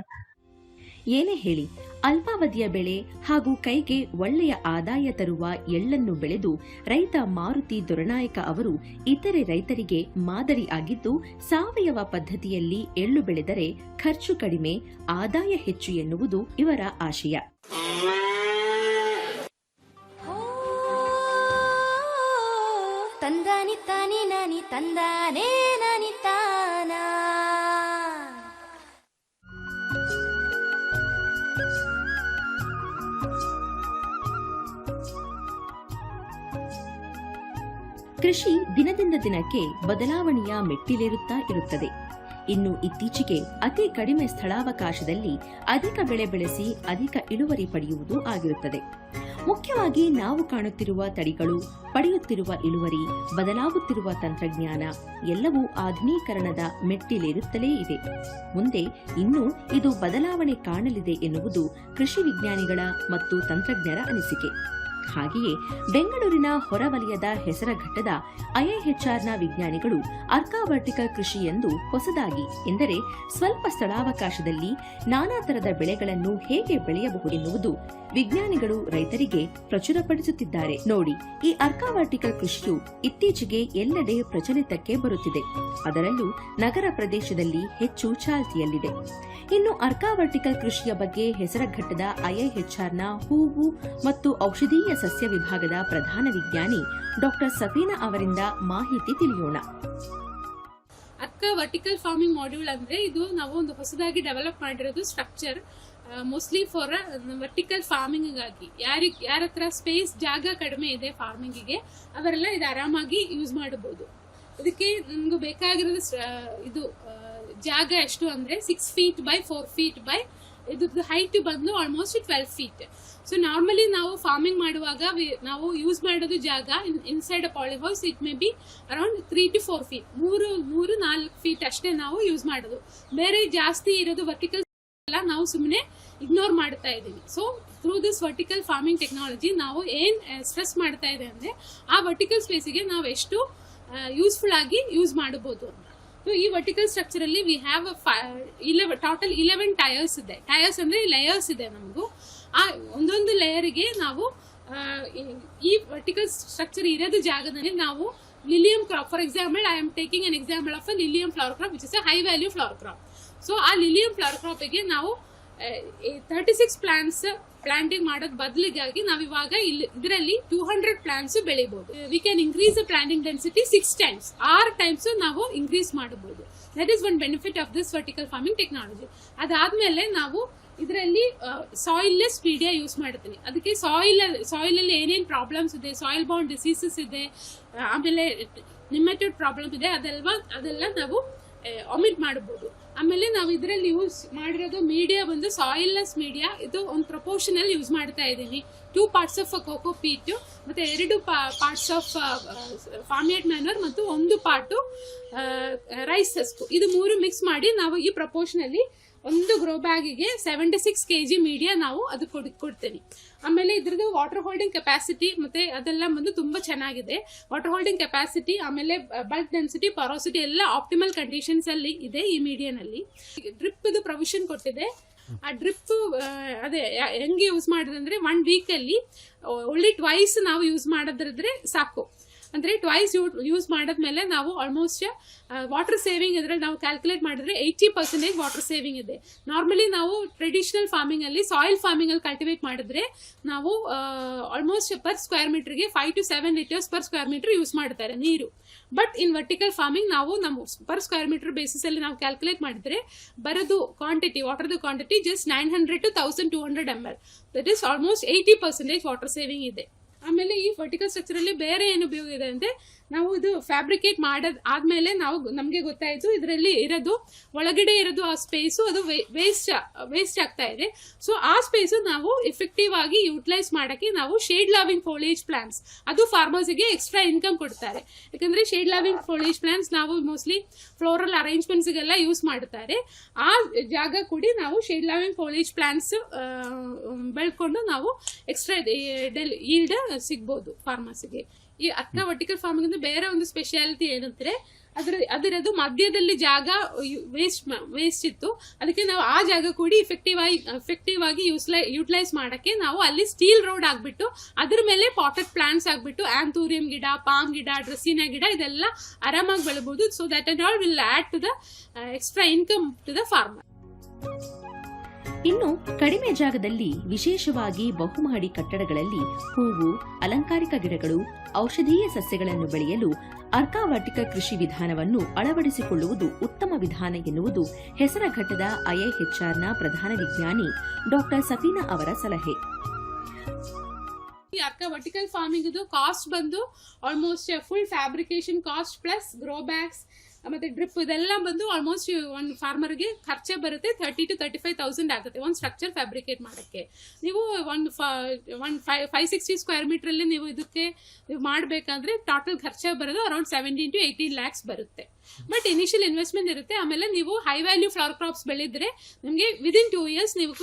[SPEAKER 1] ಏನೇ ಹೇಳಿ ಅಲ್ಪಾವಧಿಯ ಬೆಳೆ ಹಾಗೂ ಕೈಗೆ ಒಳ್ಳೆಯ ಆದಾಯ ತರುವ ಎಳ್ಳನ್ನು ಬೆಳೆದು ರೈತ ಮಾರುತಿ ದೊರನಾಯಕ ಅವರು ಇತರೆ ರೈತರಿಗೆ ಮಾದರಿ ಆಗಿದ್ದು, ಸಾವಯವ ಪದ್ಧತಿಯಲ್ಲಿ ಎಳ್ಳು ಬೆಳೆದರೆ ಖರ್ಚು ಕಡಿಮೆ, ಆದಾಯ ಹೆಚ್ಚು ಎನ್ನುವುದು ಇವರ ಆಶಯ.
[SPEAKER 5] ತಂದಾನಿ ತಾನಿ ನಾನಿ, ತಂದಾನೇ ನಾನಿ ತಾನ.
[SPEAKER 1] ಕೃಷಿ ದಿನದಿಂದ ದಿನಕ್ಕೆ ಬದಲಾವಣೆಯ ಮೆಟ್ಟಿಲೇರುತ್ತಾ ಇರುತ್ತದೆ. ಇನ್ನು ಇತ್ತೀಚೆಗೆ ಅತಿ ಕಡಿಮೆ ಸ್ಥಳಾವಕಾಶದಲ್ಲಿ ಅಧಿಕ ಬೆಳೆ ಬೆಳೆಸಿ ಅಧಿಕ ಇಳುವರಿ ಪಡೆಯುವುದು ಆಗಿರುತ್ತದೆ. ಮುಖ್ಯವಾಗಿ ನಾವು ಕಾಣುತ್ತಿರುವ ತಳಿಗಳು, ಪಡೆಯುತ್ತಿರುವ ಇಳುವರಿ, ಬದಲಾಗುತ್ತಿರುವ ತಂತ್ರಜ್ಞಾನ ಎಲ್ಲವೂ ಆಧುನೀಕರಣದ ಮೆಟ್ಟಿಲೇರುತ್ತಲೇ ಇದೆ. ಮುಂದೆ ಇನ್ನೂ ಇದು ಬದಲಾವಣೆ ಕಾಣಲಿದೆ ಎನ್ನುವುದು ಕೃಷಿ ವಿಜ್ಞಾನಿಗಳ ಮತ್ತು ತಂತ್ರಜ್ಞರ ಅನಿಸಿಕೆ. ಹಾಗೆಯೇ ಬೆಂಗಳೂರಿನ ಹೊರವಲಯದ ಹೆಸರಘಟ್ಟದ ಐಐಎಚ್ಆರ್ನ ವಿಜ್ಞಾನಿಗಳು ಅರ್ಕಾವರ್ಟಿಕ ಕೃಷಿ ಎಂದು ಹೊಸದಾಗಿ, ಎಂದರೆ ಸ್ವಲ್ಪ ಸ್ಥಳಾವಕಾಶದಲ್ಲಿ ನಾನಾ ತರದ ಬೆಳೆಗಳನ್ನು ಹೇಗೆ ಬೆಳೆಯಬಹುದು ಎನ್ನುವುದು ವಿಜ್ಞಾನಿಗಳು ರೈತರಿಗೆ ಪ್ರಚುರಪಡಿಸುತ್ತಿದ್ದಾರೆ. ನೋಡಿ, ಈ ಅರ್ಕಾವರ್ಟಿಕ ಕೃಷಿಯು ಇತ್ತೀಚೆಗೆ ಎಲ್ಲೆಡೆ ಪ್ರಚಲಿತಕ್ಕೆ ಬರುತ್ತಿದೆ. ಅದರಲ್ಲೂ ನಗರ ಪ್ರದೇಶದಲ್ಲಿ ಹೆಚ್ಚು ಚಾಲ್ತಿಯಲ್ಲಿದೆ. ಇನ್ನು ಅರ್ಕಾವರ್ಟಿಕ ಕೃಷಿಯ ಬಗ್ಗೆ ಹೆಸರಘಟ್ಟದ ಐಐಎಚ್ಆರ್ನ ಹೂವು ಮತ್ತು ಔಷಧೀಯ ಸಸ್ಯ ವಿಭಾಗದ ಪ್ರಧಾನ ವಿಜ್ಞಾನಿ ಡಾಕ್ಟರ್ ಸಫೀನಾ ಅವರಿಂದ ಮಾಹಿತಿ ತಿಳಿಯೋಣ.
[SPEAKER 6] ಅಕ್ಕ ವರ್ಟಿಕಲ್ ಫಾರ್ಮಿಂಗ್ ಮಾಡ್ಯೂಲ್ ಅಂದ್ರೆ ಇದು ನಾವು ಒಂದು ಹೊಸದಾಗಿ ಡೆವಲಪ್ ಮಾಡಿರೋದು structure mostly for vertical farming ಆಗಿ ಯಾರಿಗೆ ಯಾರ ಹತ್ರ ಸ್ಪೇಸ್ ಜಾಗ ಕಡಿಮೆ ಇದೆ ಫಾರ್ಮಿಂಗಿಗೆ ಅವರೆಲ್ಲ ಇದು ಆರಾಮಾಗಿ ಯೂಸ್ ಮಾಡಬಹುದು. ಇದಕ್ಕೆ ನಮ್ಗೆ ಬೇಕಾಗಿರೋದು ಇದು ಜಾಗ ಎಷ್ಟು ಅಂದ್ರೆ six feet by four feet by ಇದ್ರದ್ದು ಹೈಟ್ ಬಂದು almost twelve feet so normally ನಾವು ಫಾರ್ಮಿಂಗ್ ಮಾಡುವಾಗ ನಾವು ಯೂಸ್ ಮಾಡೋದು ಜಾಗ inside a polyhouse it may be around three to four feet ಮೂರು ಮೂರು, ನಾಲ್ಕು ಫೀಟ್ ಅಷ್ಟೇ ನಾವು ಯೂಸ್ ಮಾಡೋದು. ಬೇರೆ ಜಾಸ್ತಿ ಇರೋದು ವರ್ಟಿಕಲ್ ಎಲ್ಲ ನಾವು ಸುಮ್ಮನೆ ಇಗ್ನೋರ್ ಮಾಡ್ತಾ ಇದ್ದೀವಿ. So through this vertical farming technology ನಾವು ಏನ್ ಸ್ಟ್ರೆಸ್ ಮಾಡ್ತಾ ಇದೆ ಅಂದ್ರೆ ಆ ವರ್ಟಿಕಲ್ ಸ್ಪೇಸಿಗೆ ನಾವು ಎಷ್ಟು ಯೂಸ್ಫುಲ್ ಆಗಿ ಯೂಸ್ ಮಾಡಬಹುದು ಸೊ ಈ ವರ್ಟಿಕಲ್ ಸ್ಟ್ರಕ್ಚರ್ ಅಲ್ಲಿ we have eleven total eleven tiers ಇದೆ. ಟೈರ್ಸ್ ಅಂದ್ರೆ ಲೇಯರ್ಸ್ ಇದೆ ನಮಗೂ ಆ ಒಂದೊಂದು ಲೇಯರ್ಗೆ ನಾವು ಈ- ಈ ವರ್ಟಿಕಲ್ ಸ್ಟ್ರಕ್ಚರ್ ಇರೋದು ಜಾಗದಲ್ಲಿ ನಾವು lilium crop for example I am taking an example of a lilium flower crop which is a high value flower crop so ಆ ಲಿಲಿಯಂ ಫ್ಲವರ್ ಕ್ರಾಪಿಗೆ ನಾವು ತರ್ಟಿ ಸಿಕ್ಸ್ ಪ್ಲಾಂಟ್ಸ್ ಪ್ಲಾಂಟಿಂಗ್ ಮಾಡೋದ್ ಬದಲಿಗಾಗಿ ನಾವಿವಾಗ ಇಲ್ಲಿ ಇದರಲ್ಲಿ ಟೂ ಹಂಡ್ರೆಡ್ ಪ್ಲಾಂಟ್ಸ್ ಬೆಳಿಬಹುದು we can increase planting density six times R times ನಾವು increase ಮಾಡಬಹುದು that is one benefit of this vertical farming technology ಅದಾದ್ಮೇಲೆ ನಾವು ಇದರಲ್ಲಿ ಸಾಯಿಲ್ಲೆಸ್ ಪೀಡಿಯಾ ಯೂಸ್ ಮಾಡ್ತೀನಿ. ಅದಕ್ಕೆ ಸಾಯಿಲ್ ಸಾಯಿಲ್ ಅಲ್ಲಿ ಏನೇನು ಪ್ರಾಬ್ಲಮ್ಸ್ ಇದೆ ಸಾಯಿಲ್ ಬೌಂಡ್ ಡಿಸೀಸಸ್ ಇದೆ ಆಮೇಲೆ ನಿಮ್ಮೆಟೆಡ್ ಪ್ರಾಬ್ಲಮ್ ಇದೆ ಅದೆಲ್ಲ ಅದೆಲ್ಲ ನಾವು ಒಮಿಟ್ ಮಾಡಬಹುದು. ಆಮೇಲೆ ನಾವು ಇದರಲ್ಲಿ ಯೂಸ್ ಮಾಡಿರೋದು ಮೀಡಿಯಾ ಬಂದು ಸಾಯಿಲ್ಲೆಸ್ ಮೀಡಿಯಾ ಇದು ಒಂದು ಪ್ರಪೋರ್ಷನಲ್ ಯೂಸ್ ಮಾಡ್ತಾ ಇದ್ದೀನಿ. Two parts of coco peat ಮತ್ತೆ ಎರಡು ಪಾರ್ಟ್ಸ್ ಆಫ್ ಫಾರ್ಮಿಯೇಟ್ ಮ್ಯಾನರ್ ಮತ್ತು ಒಂದು ಪಾರ್ಟು ರೈಸ್ ಹಸ್ಕು ಇದು ಮೂರು ಮಿಕ್ಸ್ ಮಾಡಿ ನಾವು ಈ ಪ್ರಪೋರ್ಷನಲ್ಲಿ ಒಂದು grow ಬ್ಯಾಗಿಗೆ seventy six K G media ನಾವು ಅದು ಕೊಡ್ ಕೊಡ್ತೀನಿ ಆಮೇಲೆ ಇದ್ರದ್ದು ವಾಟರ್ ಹೋಲ್ಡಿಂಗ್ ಕೆಪಾಸಿಟಿ ಮತ್ತೆ ಅದೆಲ್ಲ ಬಂದು ತುಂಬಾ ಚೆನ್ನಾಗಿದೆ. ವಾಟರ್ ಹೋಲ್ಡಿಂಗ್ ಕೆಪಾಸಿಟಿ ಆಮೇಲೆ ಬಲ್ಕ್ ಡೆನ್ಸಿಟಿ ಪರೋಸಿಟಿ ಎಲ್ಲ ಆಪ್ಟಿಮಲ್ ಕಂಡೀಷನ್ಸ್ ಅಲ್ಲಿ ಇದೆ ಈ ಮೀಡಿಯಾನಲ್ಲಿ ಡ್ರಿಪ್ ಇದು ಪ್ರೊವಿಷನ್ ಕೊಟ್ಟಿದೆ ಆ ಡ್ರಿಪ್ ಅದೇ ಹೆಂಗೆ ಯೂಸ್ ಮಾಡಿದ್ರೆ ಒನ್ ವೀಕಲ್ಲಿ ಒಳ್ಳೆ ಟ್ವೈಸ್ ನಾವು ಯೂಸ್ ಮಾಡೋದ್ರಿದ್ರೆ ಸಾಕು. ಅಂದ್ರೆ ಟ್ವೈಸ್ ಯೂಸ್ ಮಾಡಿದ್ಮೇಲೆ ನಾವು ಆಲ್ಮೋಸ್ಟ್ ವಾಟರ್ ಸೇವಿಂಗ್ ಇದ್ರಲ್ಲಿ ನಾವು ಕ್ಯಾಲ್ಕುಲೇಟ್ ಮಾಡಿದ್ರೆ ಏಯ್ಟಿ ಪರ್ಸೆಂಟೇಜ್ ವಾಟರ್ ಸೇವಿಂಗ್ ಇದೆ. ನಾರ್ಮಲಿ ನಾವು ಟ್ರೆಡಿಷನಲ್ ಫಾರ್ಮಿಂಗ್ ಅಲ್ಲಿ ಸಾಯಿಲ್ ಫಾರ್ಮಿಂಗ್ ಅಲ್ಲಿ ಕಲ್ಟಿವೇಟ್ ಮಾಡಿದ್ರೆ ನಾವು ಆಲ್ಮೋಸ್ಟ್ ಪರ್ ಸ್ಕ್ವೇರ್ ಮೀಟರ್ಗೆ five to seven litres per square metre use ಮಾಡ್ತಾರೆ ನೀರು. ಬಟ್ ಇನ್ ವರ್ಟಿಕಲ್ ಫಾರ್ಮಿಂಗ್ ನಾವು ನಮ್ಮ ಪರ್ ಸ್ಕ್ವೇರ್ ಮೀಟರ್ ಬೇಸಿಸ್ ಅಲ್ಲಿ ನಾವು ಕ್ಯಾಲ್ಕುಲೇಟ್ ಮಾಡಿದ್ರೆ ಬರೋದು quantity ವಾಟರ್ದು quantity just nine hundred to thousand two hundred M L that is almost eighty percentage water saving ಇದೆ. ಆಮೇಲೆ ಈ ವರ್ಟಿಕಲ್ ಸ್ಟ್ರಕ್ಚರ್ ಅಲ್ಲಿ ಬೇರೆ ಏನು ಉಪಯೋಗ ಇದೆ ಅಂದ್ರೆ ನಾವು ಇದು ಫ್ಯಾಬ್ರಿಕೇಟ್ ಮಾಡೋದು ಆದಮೇಲೆ ನಾವು ನಮಗೆ ಗೊತ್ತಾಯಿತು ಇದರಲ್ಲಿ ಇರೋದು ಒಳಗಡೆ ಇರೋದು ಆ ಸ್ಪೇಸು ಅದು ವೇಸ್ಟ್ ವೇಸ್ಟ್ ಆಗ್ತಾ ಇದೆ ಸೊ ಆ ಸ್ಪೇಸು ನಾವು ಎಫೆಕ್ಟಿವ್ ಆಗಿ ಯೂಟಿಲೈಸ್ ಮಾಡೋಕ್ಕೆ ನಾವು ಶೇಡ್ ಲಾವಿಂಗ್ ಫೋಲೇಜ್ ಪ್ಲಾಂಟ್ಸ್ ಅದು ಫಾರ್ಮರ್ಸಿಗೆ ಎಕ್ಸ್ಟ್ರಾ ಇನ್ಕಮ್ ಕೊಡ್ತಾರೆ ಯಾಕಂದರೆ ಶೇಡ್ ಲಾವಿಂಗ್ ಫೋಲೇಜ್ ಪ್ಲಾಂಟ್ಸ್ ನಾವು ಮೋಸ್ಟ್ಲಿ ಫ್ಲೋರಲ್ ಅರೇಂಜ್ಮೆಂಟ್ಸ್ಗೆಲ್ಲ ಯೂಸ್ ಮಾಡ್ತಾರೆ ಆ ಜಾಗ ಕೂಡಿ ನಾವು ಶೇಡ್ ಲಾವಿಂಗ್ ಫೋಲೇಜ್ ಪ್ಲಾಂಟ್ಸ್ ಬೆಳ್ಕೊಂಡು ನಾವು ಎಕ್ಸ್ಟ್ರಾ ಈಲ್ಡ್ ಸಿಗ್ಬೋದು ಫಾರ್ಮರ್ಸ್ಗೆ ಈ ಅರ್ಕ ವರ್ಟಿಕಲ್ ಫಾರ್ಮಿಂಗ್ ಬೇರೆ ಒಂದು ಸ್ಪೆಷಾಲಿಟಿ ಏನಂದ್ರೆ ಅದ್ರ ಅದರದು ಮಧ್ಯದಲ್ಲಿ ಜಾಗ ವೇಸ್ಟ್ ವೇಸ್ಟ್ ಇತ್ತು. ಅದಕ್ಕೆ ನಾವು ಆ ಜಾಗ ಕೂಡ ಇಫೆಕ್ಟಿವ್ ಆಗಿ ಎಫೆಕ್ಟಿವ್ ಆಗಿ ಯೂಸ್ಲೈ ಯುಟಿಲೈಸ್ ಮಾಡಕ್ಕೆ ನಾವು ಅಲ್ಲಿ ಸ್ಟೀಲ್ ರೋಡ್ ಆಗಿಬಿಟ್ಟು ಅದ್ರ ಮೇಲೆ ಪಾಟೆಡ್ ಪ್ಲಾಂಟ್ಸ್ ಆಗಿಬಿಟ್ಟು ಆಂಥೂರಿಯಂ ಗಿಡ ಪಾಮ್ ಗಿಡ ಡ್ರೆಸ್ಸಿನ ಗಿಡ ಇದೆಲ್ಲ ಆರಾಮಾಗಿ ಬೆಳಬಹುದು so that and all will add to the extra income to the farmer
[SPEAKER 1] ಇನ್ನು ಕಡಿಮೆ ಜಾಗದಲ್ಲಿ ವಿಶೇಷವಾಗಿ ಬಹುಮಹಡಿ ಕಟ್ಟಡಗಳಲ್ಲಿ ಹೂವು, ಅಲಂಕಾರಿಕ ಗಿಡಗಳು, ಔಷಧೀಯ ಸಸ್ಯಗಳನ್ನು ಬೆಳೆಯಲು ಅರ್ಕಾವಟಿಕ ಕೃಷಿ ವಿಧಾನವನ್ನು ಅಳವಡಿಸಿಕೊಳ್ಳುವುದು ಉತ್ತಮ ವಿಧಾನ ಎನ್ನುವುದು ಹೆಸರಘಟ್ಟದ ಐಐಎಚ್ಆರ್ನ ಪ್ರಧಾನ ವಿಜ್ಞಾನಿ ಡಾಕ್ಟರ್ ಸಫೀನಾ ಅವರ ಸಲಹೆ.
[SPEAKER 6] ಅರ್ಕ ವರ್ಟಿಕಲ್ ಫಾರ್ಮಿಂಗ್ ಕಾಸ್ಟ್ ಬಂದು almost full fabrication cost plus grow bags ಮತ್ತೆ ಡ್ರಿಪ್ ಇದೆಲ್ಲ ಬಂದು ಆಲ್ಮೋಸ್ಟ್ ಒಂದು ಫಾರ್ಮರ್ಗೆ ಖರ್ಚೆ ಬರುತ್ತೆ thirty to thirty five thousand ಆಗುತ್ತೆ ಒಂದು ಸ್ಟ್ರಕ್ಚರ್ ಫ್ಯಾಬ್ರಿಕೇಟ್ ಮಾಡೋಕ್ಕೆ. ನೀವು ಒಂದು ಫ ಒಂದು ಫೈ ಫೈವ್ ಸಿಕ್ಸ್ಟಿ ಸ್ಕ್ವೇರ್ ಮೀಟ್ರಲ್ಲಿ ನೀವು ಇದಕ್ಕೆ ಮಾಡಬೇಕಂದ್ರೆ ಟೋಟಲ್ ಖರ್ಚೆ ಬರೋದು around seventeen to eighteen lakhs ಬರುತ್ತೆ. ಬಟ್ ಇನಿಷಿಯಲ್ ಇನ್ವೆಸ್ಟ್ಮೆಂಟ್ ಇರುತ್ತೆ. ಆಮೇಲೆ ನೀವು ಹೈ ವ್ಯಾಲ್ಯೂ ಫ್ಲವರ್ ಕ್ರಾಪ್ಸ್ ಬೆಳೆದ್ರೆ ನಿಮಗೆ ವಿದಿನ್ ಟೂ ಇಯರ್ಸ್ ನೀವು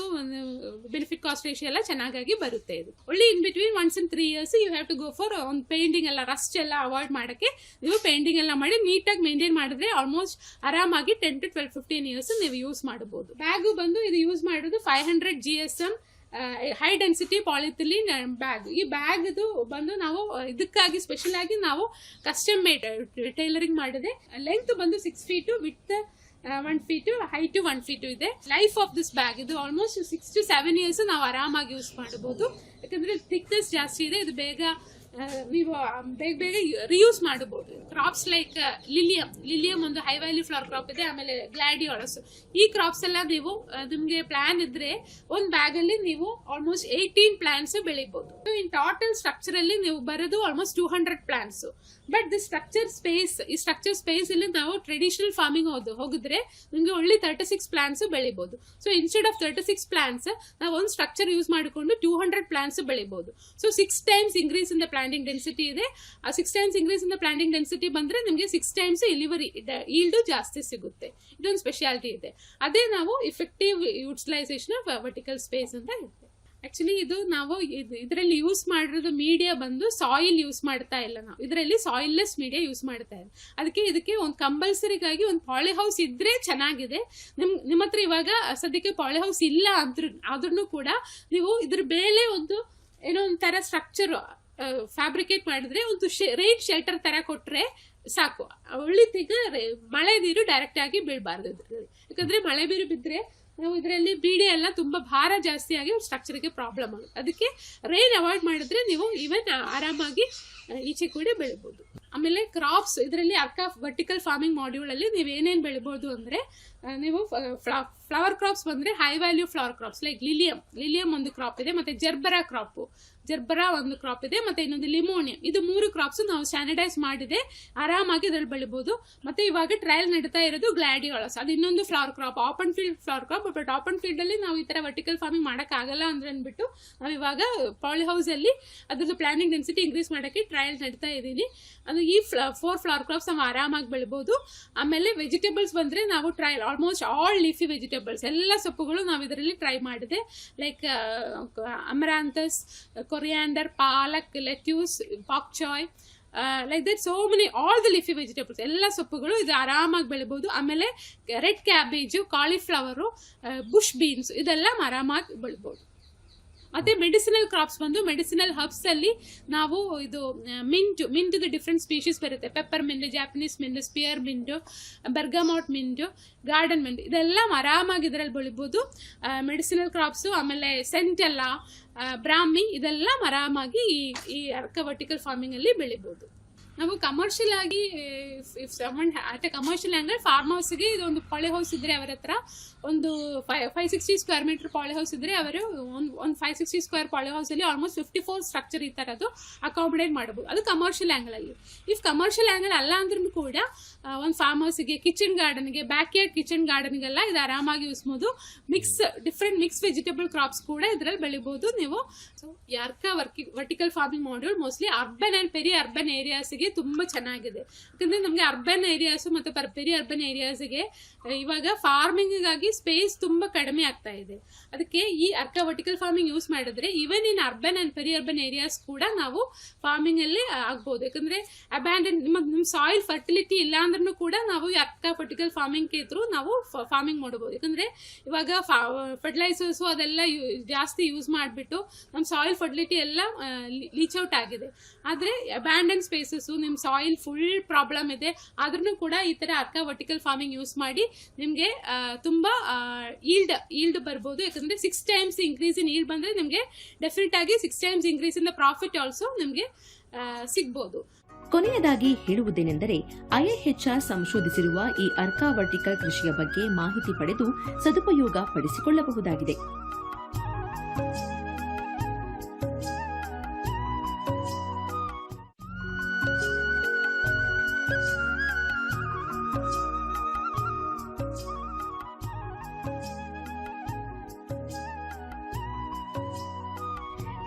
[SPEAKER 6] ಬೆನಿಫಿಟ್ ಕಾಸ್ಟ್ ರೇಷಿಯೋ ಎಲ್ಲ ಚೆನ್ನಾಗಿ ಬರುತ್ತೆ ಇದು. ಒಳ್ಳೆ in between once in three years you have to go for ಒಂದು ಪೇಂಟಿಂಗ್ ಎಲ್ಲ ರಸ್ಟ್ ಎಲ್ಲ ಅವಾಯ್ಡ್ ಮಾಡೋಕ್ಕೆ ನೀವು ಪೇಂಟಿಂಗ್ ಎಲ್ಲ ಮಾಡಿ ನೀಟಾಗಿ ಮೇಂಟೈನ್ ಮಾಡಿದ್ರೆ ಆಲ್ಮೋಸ್ಟ್ ಆರಾಮಾಗಿ ten to twelve fifteen years ನೀವು ಯೂಸ್ ಮಾಡಬಹುದು. ಬ್ಯಾಗು ಬಂದು ಇದು ಯೂಸ್ ಮಾಡೋದು five hundred G S M high density polythene bag ಈ ಬ್ಯಾಗ್ದು ಬಂದು ನಾವು ಇದಕ್ಕಾಗಿ ಸ್ಪೆಷಲ್ ಆಗಿ ನಾವು ಕಸ್ಟಮ್ ಮೇಡ್ ಟೈಲರಿಂಗ್ ಮಾಡಿದೆ. ಲೆಂತ್ ಬಂದು six feet with one feet height one feet ಇದೆ. ಲೈಫ್ ಆಫ್ ದಿಸ್ ಬ್ಯಾಗ್ ಇದು almost six to seven years ನಾವು ಆರಾಮಾಗಿ ಯೂಸ್ ಮಾಡಬಹುದು. ಯಾಕಂದರೆ ಥಿಕ್ನೆಸ್ ಜಾಸ್ತಿ ಇದೆ, ಇದು ಬೇಗ ಬೇಗ ಬೇಗ ರಿಯೂಸ್ ಮಾಡಬಹುದು. ಕ್ರಾಪ್ಸ್ ಲೈಕ್ ಲಿಲಿಯಂ ಲಿಲಿಯಂ ಒಂದು ಹೈ ವ್ಯಾಲ್ಯೂ ಫ್ಲವರ್ ಕ್ರಾಪ್ ಇದೆ, ಆಮೇಲೆ ಗ್ಲಾಡಿಯೋಳಸ್ ಈ ಕ್ರಾಪ್ಸ್ ಎಲ್ಲ ನೀವು ನಿಮಗೆ ಪ್ಲಾನ್ ಇದ್ರೆ ಒಂದು ಬ್ಯಾಗ್ ಅಲ್ಲಿ ನೀವು ಆಲ್ಮೋಸ್ಟ್ ಏಯ್ಟೀನ್ ಪ್ಲಾಂಟ್ಸ್ ಬೆಳಿಬಹುದು ಇನ್ ಟೋಟಲ್ ಸ್ಟ್ರಕ್ಚರ್ ಅಲ್ಲಿ ನೀವು ಬರೋದು almost two hundred plants but the structure space ಈ ಸ್ಟ್ರಕ್ಚರ್ ಸ್ಪೇಸ್ ಅಲ್ಲಿ ನಾವು ಟ್ರೆಡಿಷನಲ್ ಫಾರ್ಮಿಂಗ್ ಹೋದ್, ಹೋಗಿದ್ರೆ ನಿಮಗೆ ಒಳ್ಳೆ ತರ್ಟಿ ಸಿಕ್ಸ್ ಪ್ಲಾಂಟ್ಸ್ ಬೆಳಿಬಹುದು so instead of thirty six plants ನಾವು ಒಂದು ಸ್ಟ್ರಕ್ಚರ್ ಯೂಸ್ ಮಾಡಿಕೊಂಡು ಟೂ ಹಂಡ್ರೆಡ್ ಪ್ಲಾಂಟ್ಸ್ ಬೆಳಿಬಹುದು so six times increase in the planting density ಇದೆ. ಆ six times increase in the planting density ಬಂದರೆ ನಿಮಗೆ ಸಿಕ್ಸ್ ಟೈಮ್ಸ್ ಇಲಿವರಿ ಈಲ್ಡು ಜಾಸ್ತಿ ಸಿಗುತ್ತೆ. ಇದೊಂದು ಸ್ಪೆಷಾಲಿಟಿ ಇದೆ. ಅದೇ ನಾವು effective utilisation of vertical space ಅಂತ ಇರುತ್ತೆ ಆಕ್ಚುಲಿ ಇದು ನಾವು ಇದರಲ್ಲಿ ಯೂಸ್ ಮಾಡಿರೋದು ಮೀಡಿಯಾ ಬಂದು ಸಾಯಿಲ್ ಯೂಸ್ ಮಾಡ್ತಾ ಇಲ್ಲ ನಾವು. ಇದರಲ್ಲಿ ಸಾಯಿಲ್ಲೆಸ್ ಮೀಡಿಯಾ ಯೂಸ್ ಮಾಡ್ತಾ ಇಲ್ಲ. ಅದಕ್ಕೆ ಇದಕ್ಕೆ ಒಂದು ಕಂಪಲ್ಸರಿಗಾಗಿ ಒಂದು ಪಾಳಿ ಹೌಸ್ ಇದ್ರೆ ಚೆನ್ನಾಗಿದೆ. ನಿಮ್, ನಿಮ್ಮ ಹತ್ರ ಇವಾಗ ಸದ್ಯಕ್ಕೆ ಪಾಳಿ ಹೌಸ್ ಇಲ್ಲ ಅಂದ್ರೂ ಆದ್ರೂ ಕೂಡ ನೀವು ಇದ್ರ ಮೇಲೆ ಒಂದು ಏನೋ ಒಂಥರ ಸ್ಟ್ರಕ್ಚರ್ ಫ್ಯಾಬ್ರಿಕೇಟ್ ಮಾಡಿದ್ರೆ ಒಂದು ರೈನ್ ಶೆಲ್ಟರ್ ತರ ಕೊಟ್ರೆ ಸಾಕು. ಉಳಿತೀಗ ಮಳೆ ನೀರು ಡೈರೆಕ್ಟ್ ಆಗಿ ಬೀಳಬಾರ್ದು ಇದ್ರಲ್ಲಿ. ಯಾಕಂದ್ರೆ ಮಳೆ ನೀರು ಬಿದ್ದರೆ ನಾವು ಇದರಲ್ಲಿ ಬೀಡಿ ಎಲ್ಲ ತುಂಬ ಭಾರ ಜಾಸ್ತಿ ಆಗಿ ಸ್ಟ್ರಕ್ಚರ್ಗೆ ಪ್ರಾಬ್ಲಮ್ ಆಗುತ್ತೆ. ಅದಕ್ಕೆ ರೈನ್ ಅವಾಯ್ಡ್ ಮಾಡಿದ್ರೆ ನೀವು ಈವನ್ ಆರಾಮಾಗಿ ಈಚೆ ಕೂಡ ಬೆಳಿಬೋದು. ಆಮೇಲೆ ಕ್ರಾಪ್ಸ್ ಇದರಲ್ಲಿ ಅರ್ಕ ವರ್ಟಿಕಲ್ ಫಾರ್ಮಿಂಗ್ ಮಾಡ್ಯೂಲಲ್ಲಿ ನೀವು ಏನೇನು ಬೆಳಿಬೋದು ಅಂದರೆ ನೀವು ಫ್ಲವರ್ ಕ್ರಾಪ್ಸ್ ಬಂದರೆ high value flower crops like lilium lilium ಒಂದು ಕ್ರಾಪ್ ಇದೆ, ಮತ್ತೆ ಜರ್ಬರಾ ಕ್ರಾಪ್ ಜರ್ಬರಾ ಒಂದು ಕ್ರಾಪ್ ಇದೆ, ಮತ್ತೆ ಇನ್ನೊಂದು ಲಿಮೋನಿಯಂ ಇದು ಮೂರು ಕ್ರಾಪ್ಸ್ ನಾವು ಸ್ಯಾನಿಟೈಸ್ ಮಾಡಿದೆ. ಆರಾಮಾಗಿ ಇದ್ರಲ್ಲಿ ಬೆಳಿಬೋದು. ಮತ್ತೆ ಇವಾಗ ಟ್ರಯಲ್ ನಡೀತಾ ಇರೋದು ಗ್ಲಾಡಿಯೋಳಸ್ ಅದು ಇನ್ನೊಂದು flower crop open field flower crop but open field ಅಲ್ಲಿ ನಾವು ಈ ಥರ ವರ್ಟಿಕಲ್ ಫಾರ್ಮಿಂಗ್ ಮಾಡೋಕ್ಕಾಗಲ್ಲ ಅಂದ್ರೆ ಅಂದ್ಬಿಟ್ಟು ನಾವು ಇವಾಗ ಪಾಲಿ ಹೌಸ್ ಅಲ್ಲಿ ಅದ್ರದ್ದು ಪ್ಲಾನಿಂಗ್ ಡೆನ್ಸಿಟಿ ಇನ್ಕ್ರೀಸ್ ಮಾಡೋಕ್ಕೆ ಟ್ರಯಲ್ ನಡೀತಾ ಇದ್ದೀನಿ. ಅದು ಈ ಫೋರ್ ಫ್ಲವರ್ ಕ್ರಾಪ್ಸ್ ನಾವು ಆರಾಮಾಗಿ ಬೆಳಿಬೋದು. ಆಮೇಲೆ ವೆಜಿಟೇಬಲ್ಸ್ ಬಂದ್ರೆ ನಾವು trial almost all leafy vegetables ಎಲ್ಲ ಸೊಪ್ಪುಗಳು ನಾವು ಇದರಲ್ಲಿ ಟ್ರೈ ಮಾಡಿದೆ. Like amaranthus coriander palak lettuce pak choi like that so many all the leafy vegetables ಎಲ್ಲ ಸೊಪ್ಪುಗಳು ಇದು ಆರಾಮಾಗಿ ಬೆಳಿಬೋದು. ಆಮೇಲೆ red cabbage cauliflower bush beans ಇದೆಲ್ಲ ಆರಾಮಾಗಿ ಬೆಳಿಬೋದು. ಮತ್ತೆ ಮೆಡಿಸಿನಲ್ ಕ್ರಾಪ್ಸ್ ಬಂದು ಮೆಡಿಸಿನಲ್ ಹಬ್ಸ್ ಅಲ್ಲಿ ನಾವು ಇದು ಮಿಂಟು ಮಿಂಟು ಡಿಫ್ರೆಂಟ್ ಸ್ಪೀಶೀಸ್ ಬರುತ್ತೆ. Peppermint Japanese mint spearmint bergamot mint garden mint ಇದೆಲ್ಲ ಆರಾಮಾಗಿ ಇದರಲ್ಲಿ ಬೆಳಿಬೋದು. ಮೆಡಿಸಿನಲ್ ಕ್ರಾಪ್ಸು ಆಮೇಲೆ ಸೆಂಟೆಲ್ಲ ಬ್ರಾಹ್ಮಿ ಇದೆಲ್ಲ ಆರಾಮಾಗಿ ಈ ಈ ಅರ್ಕ ವರ್ಟಿಕಲ್ ಫಾರ್ಮಿಂಗ್ ಅಲ್ಲಿ ಬೆಳಿಬೋದು. ನಾವು ಕಮರ್ಷಿಯಲ್ ಆಗಿ if someone at commercial angle farm ಹೌಸ್ಗೆ ಇದೊಂದು ಪಾಳೆ ಹೌಸ್ ಇದ್ರೆ ಅವರ ಹತ್ರ ಒಂದು five five sixty square meter poly house ಇದ್ರೆ ಅವರು ಒಂದು ಒಂದು ಫೈವ್ ಸಿಕ್ಸ್ಟಿ ಸ್ಕ್ವೇರ್ ಪಾಳೆ ಹೌಸಲ್ಲಿ ಆಲ್ಮೋಸ್ಟ್ ಫಿಫ್ಟಿ ಫೋರ್ ಸ್ಟ್ರಕ್ಚರ್ ಈ ಥರದ್ದು ಅಕಾಮಿಡೇಟ್ ಮಾಡಬಹುದು. ಅದು ಕಮರ್ಷಿಯಲ್ ಆ್ಯಂಗಲಲ್ಲಿ ಇಫ್ ಕಮರ್ಷಿಯಲ್ ಆ್ಯಂಗಲ್ ಅಲ್ಲ ಅಂದ್ರೂ ಕೂಡ ಒಂದು ಫಾರ್ಮ್ ಹೌಸ್ಗೆ ಕಿಚನ್ ಗಾರ್ಡನ್ಗೆ ಬ್ಯಾಕ್ ಯಾರ್ಡ್ ಕಿಚನ್ ಗಾರ್ಡನ್ಗೆಲ್ಲ ಇದು ಆರಾಮಾಗಿ ಯೂಸ್ಬೋದು mix different mix vegetable crops ಕೂಡ ಇದರಲ್ಲಿ ಬೆಳಿಬೋದು ನೀವು. So York Varkey vertical farming module mostly urban and peri urban ಏರಿಯಾಸ್ಗೆ ತುಂಬ ಚೆನ್ನಾಗಿದೆ. ಯಾಕಂದರೆ ನಮಗೆ ಅರ್ಬನ್ ಏರಿಯಾಸು ಮತ್ತು ಪೆರಿ ಅರ್ಬನ್ ಏರಿಯಾಸಿಗೆ ಇವಾಗ ಫಾರ್ಮಿಂಗಿಗಾಗಿ ಸ್ಪೇಸ್ ತುಂಬ ಕಡಿಮೆ ಆಗ್ತಾ ಇದೆ. ಅದಕ್ಕೆ ಈ ಅರ್ಕ ವರ್ಟಿಕಲ್ ಫಾರ್ಮಿಂಗ್ ಯೂಸ್ ಮಾಡಿದ್ರೆ even in urban and peri urban areas ಕೂಡ ನಾವು ಫಾರ್ಮಿಂಗಲ್ಲಿ ಆಗ್ಬೋದು. ಯಾಕಂದರೆ ಅಬ್ಯಾಂಡನ್ ನಿಮ್ಮ ಸಾಯಿಲ್ ಫರ್ಟಿಲಿಟಿ ಇಲ್ಲ ಅಂದ್ರೂ ಕೂಡ ನಾವು ಈ ಅರ್ಕ ವರ್ಟಿಕಲ್ ಫಾರ್ಮಿಂಗ್ ಥ್ರೂ ನಾವು ಫಾರ್ಮಿಂಗ್ ಮಾಡ್ಬೋದು. ಯಾಕಂದರೆ ಇವಾಗ ಫರ್ಟಿಲೈಸರ್ಸು ಅದೆಲ್ಲ ಜಾಸ್ತಿ ಯೂಸ್ ಮಾಡಿಬಿಟ್ಟು ನಮ್ಮ ಸಾಯಿಲ್ ಫರ್ಟಿಲಿಟಿ ಎಲ್ಲ ಲೀಚ್ ಔಟ್ ಆಗಿದೆ. ಆದರೆ ಅಬ್ಯಾಂಡನ್ ನಿಮ್ಮ ಸಾಯಿಲ್ ಫುಲ್ ಪ್ರಾಬ್ಲಮ್ ಇದೆ. ಆದ್ರೂ ಕೂಡ ಈ ಥರ ಅರ್ಕ ವರ್ಟಿಕಲ್ ಫಾರ್ಮಿಂಗ್ ಯೂಸ್ ಮಾಡಿ ನಿಮಗೆ ತುಂಬ ಈಲ್ಡ್ ಈಲ್ಡ್ ಬರ್ಬೋದು. ಯಾಕಂದರೆ six times increase in yield ಬಂದರೆ ನಿಮಗೆ ಡೆಫಿನೆಟ್ ಆಗಿ six times increase in the profit also ನಿಮಗೆ ಸಿಗ್ಬೋದು.
[SPEAKER 1] ಕೊನೆಯದಾಗಿ ಹೇಳುವುದೇನೆಂದರೆ ಐಎಚ್ಆರ್ ಸಂಶೋಧಿಸಿರುವ ಈ ಅರ್ಕಾ ವರ್ಟಿಕಲ್ ಕೃಷಿಯ ಬಗ್ಗೆ ಮಾಹಿತಿ ಪಡೆದು ಸದುಪಯೋಗ ಪಡಿಸಿಕೊಳ್ಳಬಹುದಾಗಿದೆ.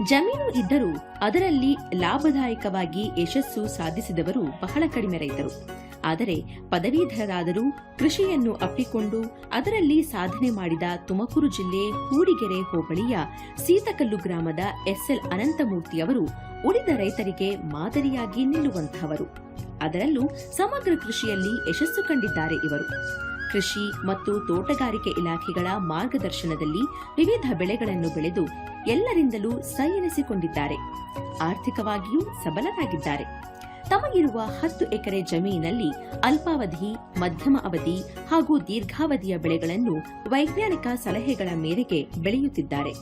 [SPEAKER 1] ಜಮೀನು ಇದ್ದರೂ ಅದರಲ್ಲಿ ಲಾಭದಾಯಕವಾಗಿ ಯಶಸ್ಸು ಸಾಧಿಸಿದವರು ಬಹಳ ಕಡಿಮೆ ರೈತರು. ಆದರೆ ಪದವೀಧರರಾದರೂ ಕೃಷಿಯನ್ನು ಅಪ್ಪಿಕೊಂಡು ಅದರಲ್ಲಿ ಸಾಧನೆ ಮಾಡಿದ ತುಮಕೂರು ಜಿಲ್ಲೆ ಹೂಡಿಗೆರೆ ಹೋಬಳಿಯ ಸೀತಕಲ್ಲು ಗ್ರಾಮದ ಎಸ್ಎಲ್ ಅನಂತಮೂರ್ತಿಯವರು ಉಳಿದ ರೈತರಿಗೆ ಮಾದರಿಯಾಗಿ ನಿಲ್ಲುವಂತಹವರು. ಅದರಲ್ಲೂ ಸಮಗ್ರ ಕೃಷಿಯಲ್ಲಿ ಯಶಸ್ಸು ಕಂಡಿದ್ದಾರೆ ಇವರು. ಕೃಷಿ ಮತ್ತು ತೋಟಗಾರಿಕೆ ಇಲಾಖೆಗಳ ಮಾರ್ಗದರ್ಶನದಲ್ಲಿ ವಿವಿಧ ಬೆಳೆಗಳನ್ನು ಬೆಳೆದು ಎಲ್ಲರಿಂದಲೂ ಸೈ ಎನಿಸಿಕೊಂಡಿದ್ದಾರೆ ಆರ್ಥಿಕವಾಗಿಯೂ ಸಬಲರಾಗಿದ್ದಾರೆ. ತಮಗಿರುವ ಹತ್ತು ಎಕರೆ ಜಮೀನಿನಲ್ಲಿ ಅಲ್ಪಾವಧಿ, ಮಧ್ಯಮ ಅವಧಿ ಹಾಗೂ ದೀರ್ಘಾವಧಿಯ ಬೆಳೆಗಳನ್ನು ವೈಜ್ಞಾನಿಕ ಸಲಹೆಗಳ ಮೇರೆಗೆ ಬೆಳೆಯುತ್ತಿದ್ದಾರೆ.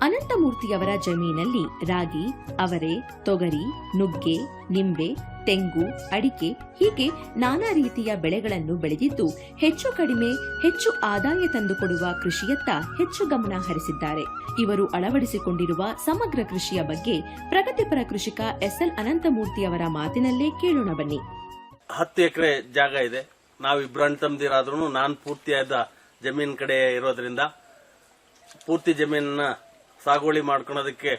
[SPEAKER 1] ಅನಂತಮೂರ್ತಿಯವರ ಜಮೀನಲ್ಲಿ ರಾಗಿ, ಅವರೆ, ತೊಗರಿ, ನುಗ್ಗೆ, ನಿಂಬೆ, ತೆಂಗು, ಅಡಿಕೆ ಹೀಗೆ ನಾನಾ ರೀತಿಯ ಬೆಳೆಗಳನ್ನು ಬೆಳೆದಿದ್ದು ಹೆಚ್ಚು ಕಡಿಮೆ, ಹೆಚ್ಚು ಆದಾಯ ತಂದುಕೊಡುವ ಕೃಷಿಯತ್ತ ಹೆಚ್ಚು ಗಮನ ಹರಿಸಿದ್ದಾರೆ. ಇವರು ಅಳವಡಿಸಿಕೊಂಡಿರುವ ಸಮಗ್ರ ಕೃಷಿಯ ಬಗ್ಗೆ ಪ್ರಗತಿಪರ ಕೃಷಿಕ ಎಸ್ಎಲ್ ಅನಂತಮೂರ್ತಿಯವರ ಮಾತಿನಲ್ಲೇ ಕೇಳೋಣ ಬನ್ನಿ.
[SPEAKER 7] ಹತ್ತು ಎಕರೆ ಜಾಗ ಇದೆ. ನಾವು ಇಬ್ಬರು ಅಣ್ಣ ತಮ್ಮದಿರಾದ್ರೂ ನಾನು ಪೂರ್ತಿಯಾದ ಜಮೀನ್ ಕಡೆ ಇರೋದ್ರಿಂದ ಪೂರ್ತಿ ಜಮೀನನ್ನ ಸಾಗುವಳಿ ಮಾಡ್ಕೊಳೋದಕ್ಕೆ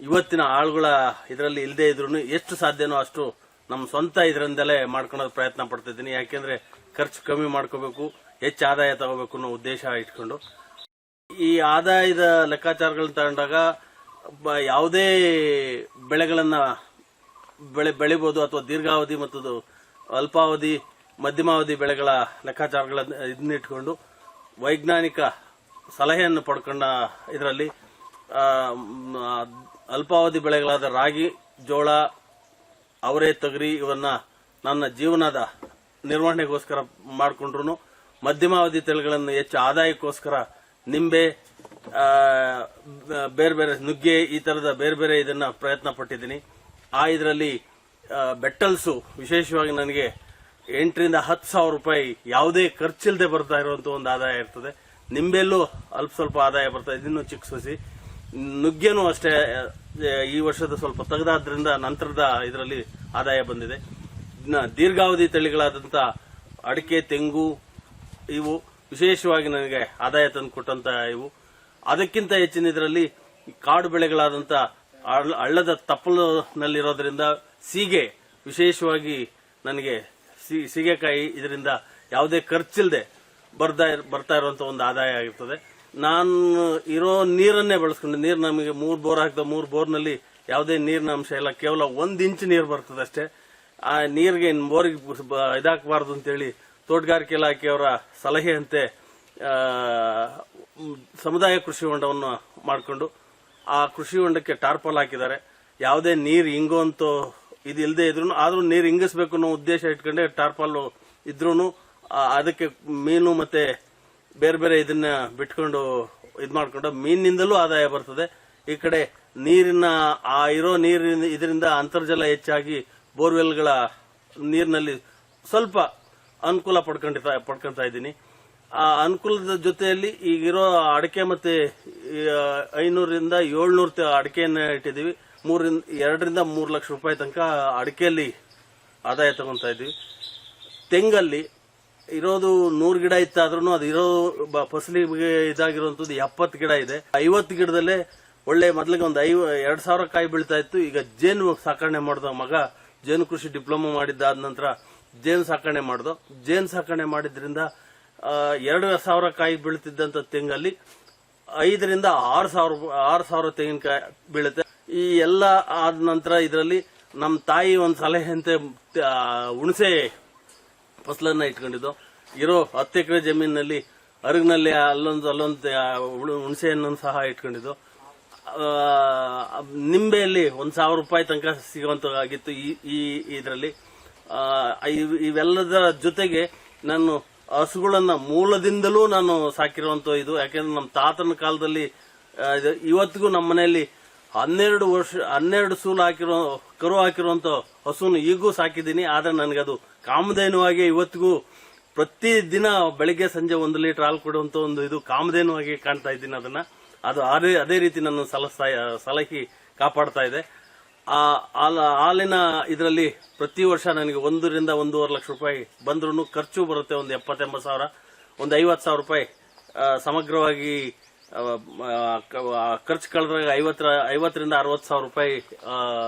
[SPEAKER 7] ಇವತ್ತಿನ ಆಳುಗಳ ಇದರಲ್ಲಿ ಇಲ್ಲದೆ ಇದ್ರು ಎಷ್ಟು ಸಾಧ್ಯನೋ ಅಷ್ಟು ನಮ್ಮ ಸ್ವಂತ ಇದರಿಂದಲೇ ಮಾಡ್ಕೊಳೋದು ಪ್ರಯತ್ನ ಪಡ್ತಿದ್ದೀನಿ. ಯಾಕೆಂದ್ರೆ ಖರ್ಚು ಕಮ್ಮಿ ಮಾಡ್ಕೋಬೇಕು, ಹೆಚ್ಚು ಆದಾಯ ತಗೋಬೇಕು ಅನ್ನೋ ಉದ್ದೇಶ ಇಟ್ಕೊಂಡು. ಈ ಆದಾಯದ ಲೆಕ್ಕಾಚಾರಗಳನ್ನ ತಗೊಂಡಾಗ ಯಾವುದೇ ಬೆಳೆಗಳನ್ನ ಬೆಳೆ ಬೆಳಿಬೋದು ಅಥವಾ ದೀರ್ಘಾವಧಿ ಮತ್ತು ಅಲ್ಪಾವಧಿ, ಮಧ್ಯಮಾವಧಿ ಬೆಳೆಗಳ ಲೆಕ್ಕಾಚಾರಗಳನ್ನು ಇದನ್ನಿಟ್ಕೊಂಡು ವೈಜ್ಞಾನಿಕ ಸಲಹೆಯನ್ನು ಪಡ್ಕೊಂಡ ಇದರಲ್ಲಿ ಅಲ್ಪಾವಧಿ ಬೆಳೆಗಳಾದ ರಾಗಿ, ಜೋಳ, ಅವರೇ, ತೊಗರಿ ಇವನ್ನ ನನ್ನ ಜೀವನದ ನಿರ್ವಹಣೆಗೋಸ್ಕರ ಮಾಡಿಕೊಂಡ್ರು ಮಧ್ಯಮಾವಧಿ ತಳಿಗಳನ್ನು ಹೆಚ್ಚು ಆದಾಯಕ್ಕೋಸ್ಕರ ನಿಂಬೆ ಬೇರೆ ಬೇರೆ ನುಗ್ಗೆ ಈ ತರದ ಬೇರೆ ಬೇರೆ ಇದನ್ನ ಪ್ರಯತ್ನ ಪಟ್ಟಿದ್ದೀನಿ. ಆ ಇದರಲ್ಲಿ ಬೆಟ್ಟಲ್ಸು ವಿಶೇಷವಾಗಿ ನನಗೆ ಎಂಟರಿಂದ ಹತ್ತು ಸಾವಿರ ರೂಪಾಯಿ ಯಾವುದೇ ಖರ್ಚಿಲ್ಲದೆ ಬರ್ತಾ ಇರುವಂತ ಒಂದು ಆದಾಯ ಇರ್ತದೆ. ನಿಂಬೆಲ್ಲೂ ಅಲ್ಪ ಸ್ವಲ್ಪ ಆದಾಯ ಬರ್ತಾ ಇದೆ. ಇನ್ನೂ ಚಿಕ್ಕ ಸಸಿ. ನುಗ್ಗೆನೂ ಅಷ್ಟೇ ಈ ವರ್ಷದ ಸ್ವಲ್ಪ ತೆಗೆದಾದ್ರಿಂದ ನಂತರದ ಇದರಲ್ಲಿ ಆದಾಯ ಬಂದಿದೆ. ದೀರ್ಘಾವಧಿ ತಳಿಗಳಾದಂಥ ಅಡಿಕೆ, ತೆಂಗು, ಇವು ವಿಶೇಷವಾಗಿ ನನಗೆ ಆದಾಯ ತಂದು ಕೊಟ್ಟಂತ ಇವು. ಅದಕ್ಕಿಂತ ಹೆಚ್ಚಿನ ಇದರಲ್ಲಿ ಕಾಡು ಬೆಳೆಗಳಾದಂಥ ಹಳ್ಳ- ಹಳ್ಳದ ತಪ್ಪಲಿನಲ್ಲಿರೋದ್ರಿಂದ ಸೀಗೆ ವಿಶೇಷವಾಗಿ ನನಗೆ ಸೀಗೆಕಾಯಿ ಇದರಿಂದ ಯಾವುದೇ ಖರ್ಚಿಲ್ಲದೆ ಬರ್ತಾ ಬರ್ತಾ ಇರುವಂತ ಒಂದು ಆದಾಯ ಆಗಿರ್ತದೆ. ನಾನು ಇರೋ ನೀರನ್ನೇ ಬಳಸ್ಕೊಂಡು, ನೀರು ನಮಗೆ ಮೂರು ಬೋರ್ ಹಾಕಿದ ಮೂರು ಬೋರ್ನಲ್ಲಿ ಯಾವುದೇ ನೀರಿನ ಅಂಶ ಇಲ್ಲ, ಕೇವಲ ಒಂದು ಇಂಚ್ ನೀರು ಬರ್ತದೆ ಅಷ್ಟೇ. ಆ ನೀರಿಗೆ ಬೋರಿಗೆ ಇದಾಕಬಾರ್ದು ಅಂತೇಳಿ ತೋಟಗಾರಿಕೆ ಇಲಾಖೆಯವರ ಸಲಹೆಯಂತೆ ಸಮುದಾಯ ಕೃಷಿ ಹೊಂಡವನ್ನು ಮಾಡಿಕೊಂಡು ಆ ಕೃಷಿ ಹೊಂಡಕ್ಕೆ ಟಾರ್ಪಲ್ ಹಾಕಿದ್ದಾರೆ. ಯಾವುದೇ ನೀರು ಹಿಂಗುವಂತೂ ಇದು ಇಲ್ಲದೆ ಇದ್ರು ಆದರೂ ನೀರು ಹಿಂಗಿಸ್ಬೇಕು ಅನ್ನೋ ಉದ್ದೇಶ ಇಟ್ಕೊಂಡೆ ಟಾರ್ಪಲ್ ಇದ್ರೂ ಅದಕ್ಕೆ ಮೀನು ಮತ್ತೆ ಬೇರೆ ಬೇರೆ ಇದನ್ನ ಬಿಟ್ಕೊಂಡು ಇದು ಮಾಡ್ಕೊಂಡು ಮೀನಿನಿಂದಲೂ ಆದಾಯ ಬರ್ತದೆ. ಈ ಕಡೆ ನೀರಿನ, ಆ ಇರೋ ನೀರಿನ ಇದರಿಂದ ಅಂತರ್ಜಲ ಹೆಚ್ಚಾಗಿ ಬೋರ್ವೆಲ್ಗಳ ನೀರಿನಲ್ಲಿ ಸ್ವಲ್ಪ ಅನುಕೂಲ ಪಡ್ಕೊಂಡಿತಾ, ಪಡ್ಕೊಂತಾ ಇದ್ದೀನಿ. ಆ ಅನುಕೂಲದ ಜೊತೆಯಲ್ಲಿ ಈಗಿರೋ ಅಡಿಕೆ ಮತ್ತೆ ಐನೂರಿಂದ ಏಳ್ನೂರು ಅಡಿಕೆಯನ್ನ ಇಟ್ಟಿದ್ದೀವಿ. ಮೂರಿಂದ, ಎರಡರಿಂದ ಮೂರು ಲಕ್ಷ ರೂಪಾಯಿ ತನಕ ಅಡಿಕೆಯಲ್ಲಿ ಆದಾಯ ತಗೊತಾ ಇದ್ದೀವಿ. ತೆಂಗಲ್ಲಿ ಇರೋದು ನೂರು ಗಿಡ ಇತ್ತಾದ್ರೂ ಅದು ಇರೋ ಫಸಲಿಗೆ ಇದಾಗಿರುವಂತದ್ದು ಎಪ್ಪತ್ತು ಗಿಡ ಇದೆ. ಐವತ್ತು ಗಿಡದಲ್ಲೇ ಒಳ್ಳೆ ಮೊದಲಿಗೆ ಒಂದು ಐವ, ಎರಡ್ ಸಾವಿರ ಕಾಯಿ ಬೀಳ್ತಾ ಇತ್ತು. ಈಗ ಜೇನು ಸಾಕಣೆ ಮಾಡಿದ ಮಗ ಜೇನು ಕೃಷಿ ಡಿಪ್ಲೊಮಾ ಮಾಡಿದ್ದಾದ ನಂತರ ಜೇನು ಸಾಕಣೆ ಮಾಡ್ದು. ಜೇನು ಸಾಕಣೆ ಮಾಡಿದ್ರಿಂದ ಎರಡು ಸಾವಿರ ಕಾಯಿ ಬೀಳ್ತಿದ್ದಂತ ತೆಂಗಲ್ಲಿ ಐದರಿಂದ ಆರು ಸಾವಿರ ಆರು ಸಾವಿರ ತೆಂಗಿನಕಾಯಿ ಬೀಳುತ್ತೆ. ಈ ಎಲ್ಲ ಆದ ನಂತರ ಇದರಲ್ಲಿ ನಮ್ಮ ತಾಯಿ ಒಂದು ಸಲಹೆಯಂತೆ ಹುಣಸೆ ಫಸಲನ್ನ ಇಟ್ಕೊಂಡಿದ್ದು. ಇರೋ ಹತ್ತು ಎಕರೆ ಜಮೀನಿನಲ್ಲಿ ಅರಗಿನಲ್ಲಿ ಅಲ್ಲೊಂದು ಅಲ್ಲೊಂದು ಹುಣಸೆಯನ್ನು ಹುಣ- ಹುಣಸೆಹಣ್ಣನ್ನು ಸಹ ಇಟ್ಕೊಂಡಿದ್ದು. ನಿಂಬೆಯಲ್ಲಿ ಒಂದು ಸಾವಿರ ರೂಪಾಯಿ ತನಕ ಸಿಗುವಂತಾಗಿತ್ತು ಈ ಈ, ಇದರಲ್ಲಿ. ಇವೆಲ್ಲದರ ಜೊತೆಗೆ ನಾನು ಹಸುಗಳನ್ನ ಮೂಲದಿಂದಲೂ ನಾನು ಸಾಕಿರುವಂತ ಇದು. ಯಾಕೆಂದ್ರೆ ನಮ್ಮ ತಾತನ ಕಾಲದಲ್ಲಿ ಇವತ್ತಿಗೂ ನಮ್ಮ ಮನೆಯಲ್ಲಿ ಹನ್ನೆರಡು ವರ್ಷ ಹನ್ನೆರಡು ಸೂಲು ಹಾಕಿರೋ ಕರು ಹಾಕಿರುವಂತ ಹಸುವನ್ನು ಈಗೂ ಸಾಕಿದ್ದೀನಿ, ಆದರೆ ನನಗದು ಕಾಮಧೇನುವಾಗಿ ಇವತ್ತಿಗೂ ಪ್ರತಿ ದಿನ ಬೆಳಿಗ್ಗೆ ಸಂಜೆ ಒಂದು ಲೀಟರ್ ಹಾಲು ಕೊಡುವಂಥ ಒಂದು ಇದು ಕಾಮಧೇನುವಾಗಿ ಕಾಣ್ತಾ ಇದ್ದೀನಿ ಅದನ್ನ. ಅದು ಅದೇ ಅದೇ ರೀತಿ ನನ್ನ ಸಲಸ್ತಾ, ಸಲಹಿ ಕಾಪಾಡ್ತಾ ಇದೆ. ಆ, ಹಾಲ, ಹಾಲಿನ ಇದರಲ್ಲಿ ಪ್ರತಿ ವರ್ಷ ನನಗೆ ಒಂದರಿಂದ ಒಂದೂವರೆ ಲಕ್ಷ ರೂಪಾಯಿ ಬಂದ್ರೂ ಖರ್ಚು ಬರುತ್ತೆ, ಒಂದು ಎಪ್ಪತ್ತೆಂಬತ್ತು ಸಾವಿರ, ಒಂದು ಐವತ್ತು ಸಾವಿರ ರೂಪಾಯಿ. ಸಮಗ್ರವಾಗಿ ಖರ್ಚು ಕಳೆದಾಗ ಐವತ್ತರ, ಐವತ್ತರಿಂದ ಅರವತ್ತು ಸಾವಿರ ರೂಪಾಯಿ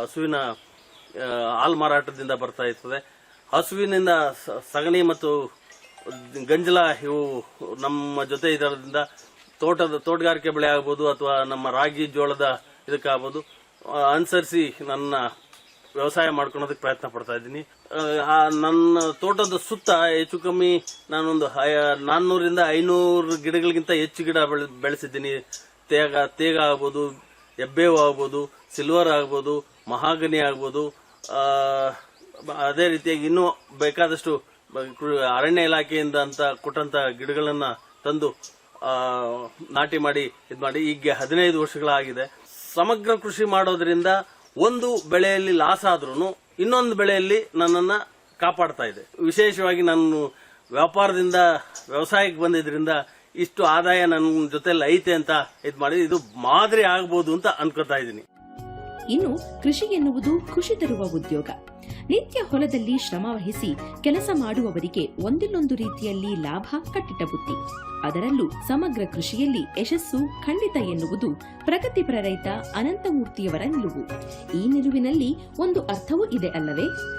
[SPEAKER 7] ಹಸುವಿನ ಹಾಲು ಮಾರಾಟದಿಂದ ಬರ್ತಾ ಇರ್ತದೆ. ಹಸುವಿನಿಂದ ಸಗಣಿ ಮತ್ತು ಗಂಜಲ ಇವು ನಮ್ಮ ಜೊತೆ ಇದರದಿಂದ ತೋಟದ ತೋಟಗಾರಿಕೆ ಬೆಳೆ ಆಗ್ಬೋದು ಅಥವಾ ನಮ್ಮ ರಾಗಿ ಜೋಳದ ಇದಕ್ಕಾಗ್ಬೋದು. ಅನುಸರಿಸಿ ನನ್ನ ವ್ಯವಸಾಯ ಮಾಡ್ಕೊಳೋದಕ್ಕೆ ಪ್ರಯತ್ನ ಪಡ್ತಾ ಇದ್ದೀನಿ. ಆ, ನನ್ನ ತೋಟದ ಸುತ್ತ ಹೆಚ್ಚು ಕಮ್ಮಿ ನಾನೊಂದು ನಾನ್ನೂರಿಂದ ಐನೂರು ಗಿಡಗಳಿಗಿಂತ ಹೆಚ್ಚು ಗಿಡ ಬೆಳೆ- ಬೆಳೆಸಿದ್ದೀನಿ. ತೇಗ ತೇಗ ಆಗ್ಬೋದು ಎಬ್ಬೇವು ಆಗ್ಬೋದು ಸಿಲ್ವರ್ ಆಗ್ಬೋದು ಮಹಾಗನಿ ಆಗ್ಬೋದು ಅದೇ ರೀತಿಯಾಗಿ ಇನ್ನೂ ಬೇಕಾದಷ್ಟು ಅರಣ್ಯ ಇಲಾಖೆಯಿಂದ ಅಂತ ಕೊಟ್ಟಂತ ಗಿಡಗಳನ್ನ ತಂದು ನಾಟಿ ಮಾಡಿ, ಇದು ಮಾಡಿ ಈಗ ಹದಿನೈದು ವರ್ಷಗಳಾಗಿದೆ. ಸಮಗ್ರ ಕೃಷಿ ಮಾಡೋದ್ರಿಂದ ಒಂದು ಬೆಳೆಯಲ್ಲಿ ಲಾಸ್ ಆದ್ರೂ ಇನ್ನೊಂದು ಬೆಳೆಯಲ್ಲಿ ನನ್ನನ್ನು ಕಾಪಾಡ್ತಾ ಇದೆ. ವಿಶೇಷವಾಗಿ ನಾನು ವ್ಯಾಪಾರದಿಂದ, ವ್ಯವಸಾಯಕ್ಕೆ ಬಂದಿದ್ರಿಂದ ಇಷ್ಟು ಆದಾಯ ನನ್ನ ಜೊತೆಯಲ್ಲಿ ಐತೆ ಅಂತ ಇದು ಮಾಡಿ, ಇದು ಮಾದರಿ ಆಗ್ಬೋದು ಅಂತ ಅನ್ಕೋತಾ ಇದ್ದೀನಿ.
[SPEAKER 1] ಇನ್ನು ಕೃಷಿ ಎನ್ನುವುದು ಖುಷಿ ತರುವ ಉದ್ಯೋಗ. ನಿತ್ಯ ಹೊಲದಲ್ಲಿ ಶ್ರಮ ವಹಿಸಿ ಕೆಲಸ ಮಾಡುವವರಿಗೆ ಒಂದಿಲ್ಲೊಂದು ರೀತಿಯಲ್ಲಿ ಲಾಭ, ಕಟ್ಟಿಟ ಬುತ್ತಿ ಅದರಲ್ಲೂ ಸಮಗ್ರ ಕೃಷಿಯಲ್ಲಿ ಯಶಸ್ಸು ಖಂಡಿತ ಎನ್ನುವುದು ಪ್ರಗತಿಪರ ರೈತ ಅನಂತಮೂರ್ತಿಯವರ ನಿಲುವು. ಈ ನಿಲುವಿನಲ್ಲಿ ಒಂದು ಅರ್ಥವೂ ಇದೆ ಅಲ್ಲವೇ?